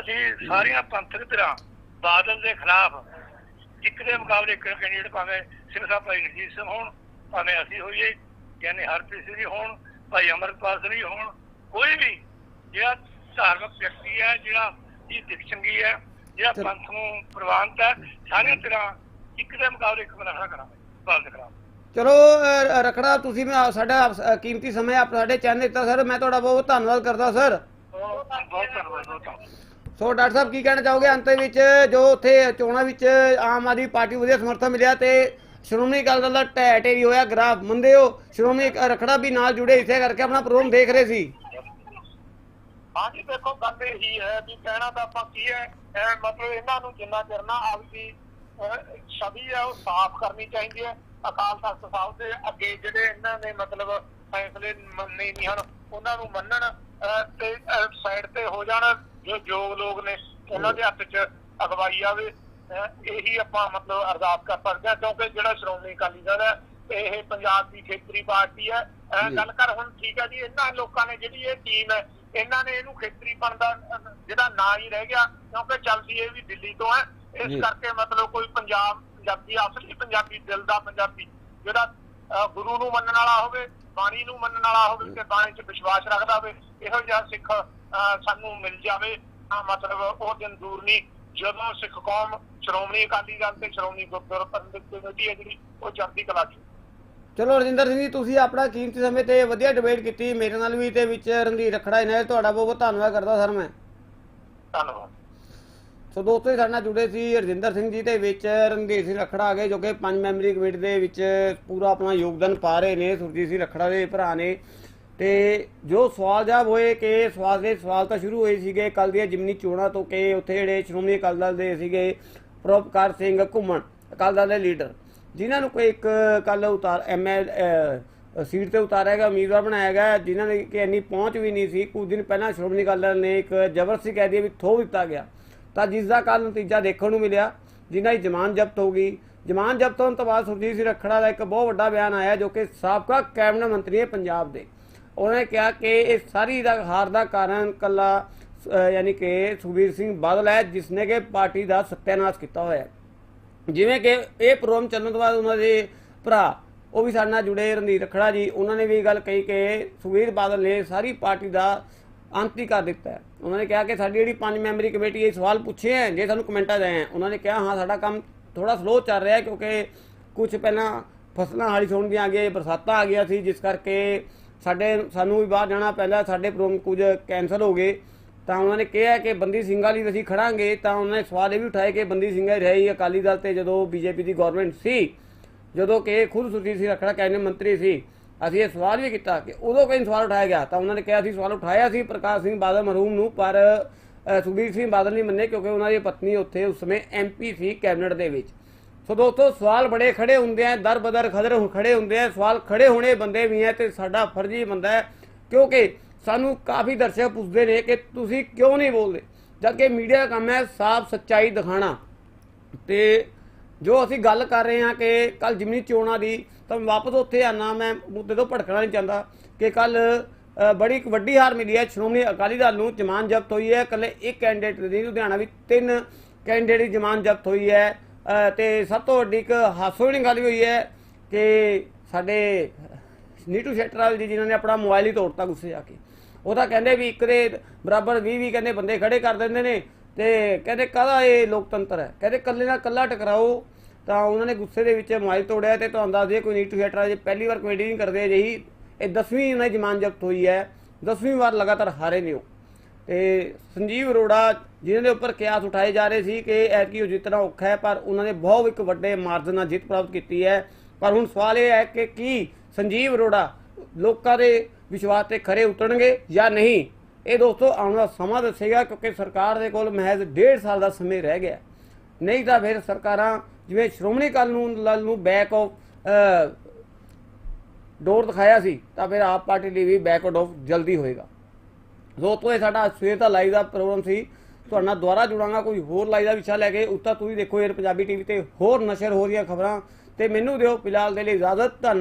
ਅਸੀਂ ਸਾਰੀਆਂ ਪੰਥਕ ਧਿਰਾਂ ਬਾਦਲ ਦੇ ਖਿਲਾਫ ਇੱਕ ਦੇ ਮੁਕਾਬਲੇ ਇੱਕ ਕੈਂਡੀਡੇਟ ਭਾਵੇਂ ਸਿੰਘ ਸਾਹਿਬ ਭਾਈ ਰਣਜੀਤ ਸਿੰਘ ਹੋਣ ਭਾਵੇਂ ਅਸੀਂ ਹੋਈਏ ਯਾਨੀ ਹਰਪ੍ਰੀਤ ਸਿੰਘ ਜੀ ਹੋਣ ਭਾਈ ਅਮਰਪਾਲ ਸਿੰਘ ਜੀ ਹੋਣ ਕੋਈ ਵੀ ਜਿਹੜਾ ਧਾਰਮਿਕ ਵਿਅਕਤੀ ਹੈ ਜਿਹੜਾ ਇਹ ਦਿਖ ਚੰਗੀ ਹੈ ਜਿਹੜਾ। ਪੰਥ ਨੂੰ ਪ੍ਰਵਾਨਤ ਹੈ ਸਾਰੀਆਂ ਤਰ੍ਹਾਂ ਇੱਕ ਦੇ ਮੁਕਾਬਲੇ ਇੱਕ ਖੜਾ ਕਰਾਂਗੇ। ਚਲੋ ਰਖੜਾ ਤੁਸੀਂ ਮੈਂ ਸਾਡਾ ਕੀਮਤੀ ਸਮਾਂ ਆਪ ਸਾਡੇ ਚੈਨਲ ਦਿੱਤਾ ਸਰ। ਮੈਂ ਤੁਹਾਡਾ ਬਹੁਤ ਧੰਨਵਾਦ ਕਰਦਾ ਸਰ। ਬਹੁਤ ਧੰਨਵਾਦ ਬਹੁਤ ਧੰਨਵਾਦ ਸੋ ਡਾਕਟਰ ਸਾਹਿਬ ਕੀ ਕਹਿਣਾ ਚਾਹੋਗੇ? ਅੰਤ ਵਿੱਚ ਜੋ ਉੱਥੇ ਚੋਣਾਂ ਵਿੱਚ ਆਮ ਆਦਮੀ ਪਾਰਟੀ ਨੂੰ ਵਧੀਆ ਸਮਰਥਨ ਮਿਲਿਆ ਤੇ ਸ਼੍ਰੋਮਣੀ ਅਕਾਲੀ ਦਲ ਦਾ ਢਹਿ ਢੇਰੀ ਹੋਇਆ ਗ੍ਰਾਫ ਮੰਦੇ ਹੋ? ਸ਼੍ਰੋਮਣੀ ਰਖੜਾ ਵੀ ਨਾਲ ਜੁੜੇ ਇਸੇ ਕਰਕੇ ਆਪਣਾ ਪ੍ਰੋਗਰਾਮ ਦੇਖ ਰਹੇ ਸੀ। ਹਾਂਜੀ ਦੇਖੋ ਗੱਲ ਇਹ ਹੀ ਹੈ ਵੀ ਕਹਿਣਾ ਤਾਂ ਆਪਾਂ ਕੀ ਹੈ ਮਤਲਬ ਇਹਨਾਂ ਨੂੰ ਜਿੰਨਾ ਚਿਰ ਨਾ ਆਪਦੀ ਛਵੀ ਹੈ ਉਹ ਸਾਫ਼ ਕਰਨੀ ਚਾਹੀਦੀ ਹੈ ਅਕਾਲ ਤਖਤ ਸਾਹਿਬ ਦੇ ਅੱਗੇ ਜਿਹੜੇ ਇਹਨਾਂ ਨੇ ਮਤਲਬ ਫੈਸਲੇ ਮੰਨੇ ਨਹੀਂ ਹਨ ਉਹਨਾਂ ਨੂੰ ਮੰਨਣ ਤੇ ਸਾਈਡ ਤੇ ਹੋ ਜਾਣ ਜੋ ਯੋਗ ਲੋਕ ਨੇ ਉਹਨਾਂ ਦੇ ਹੱਥ 'ਚ ਅਗਵਾਈ ਆਵੇ ਇਹੀ ਆਪਾਂ ਮਤਲਬ ਅਰਦਾਸ ਕਰ ਸਕਦੇ ਹਾਂ ਕਿਉਂਕਿ ਜਿਹੜਾ ਸ਼੍ਰੋਮਣੀ ਅਕਾਲੀ ਦਲ ਹੈ ਇਹ ਪੰਜਾਬ ਦੀ ਖੇਤਰੀ ਪਾਰਟੀ ਹੈ। ਗੱਲ ਕਰ ਹੁਣ ਠੀਕ ਹੈ ਜੀ ਇਹਨਾਂ ਲੋਕਾਂ ਨੇ ਜਿਹੜੀ ਇਹ ਟੀਮ ਹੈ ਇਹਨਾਂ ਨੇ ਇਹਨੂੰ ਖੇਤਰੀਪਣ ਦਾ ਜਿਹੜਾ ਨਾਂ ਹੀ ਰਹਿ ਗਿਆ ਕਿਉਂਕਿ ਚੱਲਦੀ ਇਹ ਵੀ ਦਿੱਲੀ ਤੋਂ ਹੈ। ਇਸ ਕਰਕੇ ਮਤਲਬ ਕੋਈ ਪੰਜਾਬ ਪੰਜਾਬੀ ਅਸਲੀ ਪੰਜਾਬੀ ਦਿਲ ਦਾ ਪੰਜਾਬੀ ਜਿਹੜਾ ਗੁਰੂ ਨੂੰ ਮੰਨਣ ਵਾਲਾ ਹੋਵੇ ਬਾਣੀ ਨੂੰ ਮੰਨਣ ਵਾਲਾ ਹੋਵੇ ਤੇ ਬਾਣੀ 'ਚ ਵਿਸ਼ਵਾਸ ਰੱਖਦਾ ਹੋਵੇ ਇਹੋ ਜਿਹਾ ਸਿੱਖ ਸਾਨੂੰ ਮਿਲ ਜਾਵੇ ਮਤਲਬ ਉਹ ਦਿਨ ਦੂਰ ਨਹੀਂ। ਜਦੋਂ ਸਿੱਖ ਕੌਮ ਸ਼੍ਰੋਮਣੀ ਅਕਾਲੀ ਦਲ ਤੇ ਸ਼੍ਰੋਮਣੀ ਗੁਰਦੁਆਰਾ ਪ੍ਰਬੰਧਕ ਕਮੇਟੀ ਹੈ ਜਿਹੜੀ ਉਹ ਚੜ੍ਹਦੀ ਕਲਾ 'ਚ। ਚਲੋ ਰਜਿੰਦਰ ਸਿੰਘ ਜੀ ਤੁਸੀਂ ਆਪਣਾ ਕੀਮਤੀ ਸਮੇਂ ਤੇ ਵਧੀਆ ਡਿਬੇਟ ਕੀਤੀ ਮੇਰੇ ਨਾਲ ਵੀ ਤੇ ਵਿੱਚ ਰਣਧੀਰ ਰਖੜਾ ਇਹਨਾਂ ਦਾ ਤੁਹਾਡਾ ਬਹੁਤ ਬਹੁਤ ਧੰਨਵਾਦ ਕਰਦਾ ਸਰ ਮੈਂ। ਧੰਨਵਾਦ। ਸੋ ਦੋਸਤੋ, ਇਹ ਸਾਡੇ ਨਾਲ ਜੁੜੇ ਸੀ ਰਜਿੰਦਰ ਸਿੰਘ ਜੀ ਦੇ ਵਿੱਚ ਰਣਧੀਰ ਸਿੰਘ ਰਖੜਾ ਆ ਗਏ ਜੋ ਕਿ ਪੰਜ ਮੈਂਬਰੀ ਕਮੇਟੀ ਦੇ ਵਿੱਚ ਪੂਰਾ ਆਪਣਾ ਯੋਗਦਾਨ ਪਾ ਰਹੇ ਨੇ, ਸੁਰਜੀਤ ਸਿੰਘ ਰਖੜਾ ਦੇ ਭਰਾ ਨੇ। ਤੇ ਜੋ ਸਵਾਲ ਜਵਾਬ ਹੋਏ ਕਿ ਸਵਾਲ ਦੇ ਸਵਾਲ ਤਾਂ ਸ਼ੁਰੂ ਹੋਏ ਸੀਗੇ ਕੱਲ ਦੀਆਂ ਜਿਮਨੀ ਚੋਣਾਂ ਤੋਂ ਕਿ ਉੱਥੇ ਜਿਹੜੇ ਸ਼੍ਰੋਮਣੀ ਅਕਾਲੀ ਦਲ ਦੇ ਸੀਗੇ ਪ੍ਰੋਪਕਾਰ ਸਿੰਘ ਘੁੰਮਣ, ਅਕਾਲੀ ਦਲ ਦੇ ਲੀਡਰ, ਜਿਨ੍ਹਾਂ ਨੂੰ ਕੋਈ ਇੱਕ ਕੱਲ ਉਤਾਰ ਐਮਐਲ ਸੀਟ ਤੇ ਉਤਾਰਿਆ ਗਿਆ, ਉਮੀਦਵਾਰ ਬਣਾਇਆ ਗਿਆ, ਜਿਨ੍ਹਾਂ ਨੇ ਕਿ ਇੰਨੀ ਪਹੁੰਚ ਵੀ ਨਹੀਂ ਸੀ, ਕੁਝ ਦਿਨ ਪਹਿਲਾਂ ਸ਼੍ਰੋਮਣੀ ਅਕਾਲੀ ਦਲ ਨੇ ਇੱਕ ਜ਼ਬਰਦਸਤੀ ਕਹਿ ਦਈਏ ਵੀ ਥੋ ਦਿੱਤਾ ਗਿਆ। ਤਾਂ ਜਿਸ ਦਾ ਕੱਲ ਨਤੀਜਾ ਦੇਖਣ ਨੂੰ ਮਿਲਿਆ, ਜਿਨ੍ਹਾਂ ਦੀ ਜ਼ਮਾਨ ਜ਼ਬਤ ਹੋ ਗਈ। ਜ਼ਮਾਨ ਜ਼ਬਤ ਹੋਣ ਤੋਂ ਬਾਅਦ ਸੁਰਜੀਤ ਸਿੰਘ ਰੱਖੜਾ ਦਾ ਇੱਕ ਬਹੁਤ ਵੱਡਾ ਬਿਆਨ ਆਇਆ ਜੋ ਕਿ ਸਾਬਕਾ ਕੈਬਨਿਟ ਮੰਤਰੀ ਹੈ ਪੰਜਾਬ ਦੇ। ਉਹਨਾਂ ਨੇ ਕਿਹਾ ਕਿ ਇਹ ਸਾਰੀ ਦਾ ਹਾਰ ਦਾ ਕਾਰਨ ਕੱਲਾ ਯਾਨੀ ਕਿ ਸੁਖਬੀਰ ਸਿੰਘ ਬਾਦਲ ਹੈ ਜਿਸ ਨੇ ਕਿ ਪਾਰਟੀ ਦਾ ਸਤਿਆਨਾਸ਼ ਕੀਤਾ ਹੋਇਆ ਜਿਵੇਂ ਕਿ ਇਹ ਪ੍ਰੋਗਰਾਮ ਚੱਲਣ ਤੋਂ ਬਾਅਦ ਉਹਨਾਂ ਦੇ ਭਰਾ, ਉਹ ਵੀ ਸਾਡੇ ਨਾਲ ਜੁੜੇ, ਰਣਧੀਰ ਰਖੜਾ ਜੀ, ਉਹਨਾਂ ਨੇ ਵੀ ਇਹ ਗੱਲ ਕਹੀ ਕਿ ਸੁਖਬੀਰ ਬਾਦਲ ਨੇ ਸਾਰੀ ਪਾਰਟੀ ਦਾ ਅੰਤ ਹੀ ਕਰ ਦਿੱਤਾ ਹੈ। ਉਹਨਾਂ ਨੇ ਕਿਹਾ ਕਿ ਸਾਡੀ ਜਿਹੜੀ ਪੰਜ ਮੈਂਬਰੀ ਕਮੇਟੀ ਇਹ ਸਵਾਲ ਪੁੱਛੇ ਹੈ, ਜੇ ਸਾਨੂੰ ਕਮੈਂਟਾਂ ਦੇ ਹੈ। ਉਹਨਾਂ ਨੇ ਕਿਹਾ, ਹਾਂ, ਸਾਡਾ ਕੰਮ ਥੋੜਾ ਸਲੋ ਚੱਲ ਰਿਹਾ ਹੈ ਕਿਉਂਕਿ ਕੁਝ ਪਹਿਲਾਂ ਫਸਲਾਂ ਹਾਲੀ ਸੌਣ ਦੀਆਂ ਆ ਗਈਆਂ ਬਰਸਾਤਾਂ ਆ ਗਿਆ ਸੀ, ਜਿਸ ਕਰਕੇ ਸਾਡੇ, ਸਾਨੂੰ ਵੀ ਬਾਹਰ ਜਾਣਾ ਪੈਂਦਾ, ਸਾਡੇ ਪ੍ਰੋਗਰਾਮ ਕੁਝ ਕੈਨਸਲ ਹੋ ਗਏ। ਤਾਂ ਉਹਨਾਂ ਨੇ ਕਿਹਾ ਕਿ ਬੰਦੀ ਸਿੰਘਾਂ ਲਈ ਅਸੀਂ ਖੜਾਂਗੇ। ਤਾਂ ਉਹਨਾਂ ਨੇ ਸਵਾਲ ਇਹ ਵੀ ਉਠਾਏ ਕਿ ਬੰਦੀ ਸਿੰਘਾਂ ਰਹੀ ਅਕਾਲੀ ਦਲ ਤੇ ਜਦੋਂ ਬੀਜੇਪੀ ਦੀ ਗਵਰਨਮੈਂਟ ਸੀ, ਜਦੋਂ ਕਿ ਇਹ ਖੁਦ ਸੁਰਜੀਤ ਸਿੰਘ ਰੱਖੜਾ ਕੈਬਨਿਟ ਮੰਤਰੀ ਸੀ ਅਸੀਂ ਇਹ ਸਵਾਲ ਵੀ ਕੀਤਾ ਕਿ ਉਦੋਂ ਕਈ ਸਵਾਲ ਉਠਾਇਆ ਗਿਆ, ਤਾਂ ਉਹਨਾਂ ਨੇ ਕਿਹਾ ਸੀ ਸਵਾਲ ਉਠਾਇਆ ਸੀ ਪ੍ਰਕਾਸ਼ ਸਿੰਘ ਬਾਦਲ ਮਰਹੂਮ ਨੂੰ, ਪਰ ਸੁਖਬੀਰ ਸਿੰਘ ਬਾਦਲ ਨਹੀਂ ਮੰਨੇ ਕਿਉਂਕਿ ਉਹਨਾਂ ਦੀ ਪਤਨੀ ਉੱਥੇ ਉਸ ਸਮੇਂ ਐਮਪੀ ਸੀ ਕੈਬਨਿਟ ਦੇ ਵਿੱਚ। ਸੋ ਦੋਸਤੋ, ਸਵਾਲ ਬੜੇ ਖੜੇ ਹੁੰਦੇ ਆ, ਦਰ ਬਦਰ ਖਦਰ ਖੜੇ ਹੁੰਦੇ ਆ, ਸਵਾਲ ਖੜੇ ਹੋਣੇ ਬੰਦੇ ਵੀ ਆ ਤੇ ਸਾਡਾ ਫਰਜ਼ ਹੀ ਬੰਦਾ ਹੈ, ਕਿਉਂਕਿ ਸਾਨੂੰ ਕਾਫੀ ਦਰਸ਼ਕ ਪੁੱਛਦੇ ਨੇ ਕਿ ਤੁਸੀਂ ਕਿਉਂ ਨਹੀਂ ਬੋਲਦੇ? ਜਦ ਕਿ ਮੀਡੀਆ ਦਾ ਕੰਮ ਹੈ ਸਾਫ਼ ਸੱਚਾਈ ਦਿਖਾਣਾ ਤੇ ਜੋ ਅਸੀਂ ਗੱਲ ਕਰ ਰਹੇ ਹਾਂ ਕਿ ਕੱਲ ਜਿਮਨੀ ਚੋਣਾਂ ਦੀ ਤਾਂ ਮੈਂ ਵਾਪਸ ਉੱਥੇ ਆਣਾ ਮੈਂ ਮੁੱਦੇ ਤੋਂ ਭਟਕਣਾ ਨਹੀਂ ਚਾਹੁੰਦਾ ਕਿ ਕੱਲ ਬੜੀ ਇੱਕ ਵੱਡੀ ਹਾਰ ਮਿਲੀ ਹੈ। ਸ਼੍ਰੋਮਣੀ ਅਕਾਲੀ ਦਲ ਨੂੰ ਜ਼ਮਾਨ ਜ਼ਬਤ ਹੋਈ ਹੈ। ਇਕੱਲੇ ਇੱਕ ਕੈਂਡੀਡੇਟ ਦੀ ਲੁਧਿਆਣਾ ਵਿੱਚ ਤਿੰਨ ਕੈਂਡੀਡੇਟ ਦੀ ਜ਼ਮਾਨ ਜ਼ਬਤ ਹੋਈ ਹੈ। ਅ, ਤੇ ਸਭ ਤੋਂ ਵੱਡੀ ਇੱਕ ਹਾਸੋ ਵਾਲੀ ਗੱਲ ਹੋਈ ਹੈ ਕਿ ਸਾਡੇ ਨੀਟੂ ਸ਼ੈਟਰਾਲ ਜੀ ਜਿਨ੍ਹਾਂ ਨੇ ਆਪਣਾ ਮੋਬਾਈਲ ਹੀ ਤੋੜਤਾ ਗੁੱਸੇ ਆ ਕੇ। ਉਹ ਤਾਂ ਕਹਿੰਦੇ ਵੀ ਇੱਕ ਦੇ ਬਰਾਬਰ 20 20 ਕਹਿੰਦੇ ਬੰਦੇ ਖੜੇ ਕਰ ਦਿੰਦੇ ਨੇ ਤੇ ਕਹਿੰਦੇ ਕਾਹਦਾ ਇਹ ਲੋਕਤੰਤਰ ਹੈ? ਕਹਿੰਦੇ ਕੱਲੇ ਨਾਲ ਕੱਲਾ ਟਕਰਾਓ। ਤਾਂ ਉਹਨਾਂ ਨੇ ਗੁੱਸੇ ਦੇ ਵਿੱਚ ਮੋਬਾਈਲ ਤੋੜਿਆ ਤੇ ਤੁਹਾਨੂੰ ਦੱਸ ਦਈਏ, ਕੋਈ ਨੀਟੂ ਸ਼ੈਟਰਾਲ ਜੀ ਪਹਿਲੀ ਵਾਰ ਕਮੇਡੀ ਨਹੀਂ ਕਰਦੇ, ਅਜਿਹੀ ਇਹ 10ਵੀਂ ਉਹਨਾਂ ਦੀ ਜ਼ਮਾਨ ਜ਼ਬਤ ਹੋਈ ਹੈ। 10ਵੀਂ ਵਾਰ ਲਗਾਤਾਰ ਹਾਰੇ ਨੇ ਉਹ। ਤੇ ਸੰਜੀਵ ਅਰੋੜਾ ਜਿਨ੍ਹਾਂ ਦੇ ਉੱਪਰ ਕਿਆਸ ਉਠਾਏ ਜਾ ਰਹੇ ਸੀ ਕਿ ਐਤਕੀ ਉਹ ਜਿੱਤਣਾ ਔਖਾ ਹੈ, ਪਰ ਉਹਨਾਂ ਨੇ ਬਹੁਤ ਇੱਕ ਵੱਡੇ ਮਾਰਜਨ ਨਾਲ ਜਿੱਤ ਪ੍ਰਾਪਤ ਕੀਤੀ ਹੈ। ਪਰ ਹੁਣ ਸਵਾਲ ਇਹ ਹੈ ਕਿ ਕੀ ਸੰਜੀਵ ਅਰੋੜਾ ਲੋਕਾਂ ਦੇ ਵਿਸ਼ਵਾਸ ਤੇ ਖਰੇ ਉਤਰਨਗੇ ਜਾਂ ਨਹੀਂ? ਇਹ ਦੋਸਤੋ, ਆਉਣ ਦਾ ਸਮਾਂ ਦੱਸੇਗਾ ਕਿਉਂਕਿ ਸਰਕਾਰ ਦੇ ਕੋਲ ਮਹਿਜ਼ 1.5 ਸਾਲ ਦਾ ਸਮੇਂ ਰਹਿ ਗਿਆ। ਨਹੀਂ ਤਾਂ ਫਿਰ ਸਰਕਾਰਾਂ ਜਿਵੇਂ ਸ਼੍ਰੋਮਣੀ ਕਾਨੂੰਨ ਦਲ ਨੂੰ ਬੈਕ ਆਫ ਡੋਰ ਦਿਖਾਇਆ ਸੀ, ਤਾਂ ਫਿਰ ਆਪ ਪਾਰਟੀ ਲਈ ਵੀ ਬੈਕਆਊਟ ਆਫ ਜਲਦੀ ਹੋਏਗਾ। ਦੋਸਤੋ ਇਹ ਸਾਡਾ ਸਵੇਰ ਦਾ ਲਾਈਵ ਦਾ ਪ੍ਰੋਗਰਾਮ ਸੀ। ਤੁਹਾਡੇ ਨਾਲ ਦੁਬਾਰਾ ਜੁੜਾਂਗਾ, ਕੋਈ ਹੋਰ ਲਾਈਵ ਦਾ ਵਿਸ਼ਾ ਲੈ ਕੇ। ਉੱਤਾ ਤੁਸੀਂ ਦੇਖੋ ਯਾਰ ਪੰਜਾਬੀ ਟੀਵੀ ਤੇ ਹੋਰ ਨਸ਼ਰ ਹੋ ਰਹੀਆਂ ਖਬਰਾਂ। ਤੇ ਮੈਨੂੰ ਦਿਓ ਫਿਲਹਾਲ ਦੇ ਲਈ ਇਜਾਜ਼ਤ। ਧੰਨਵਾਦ।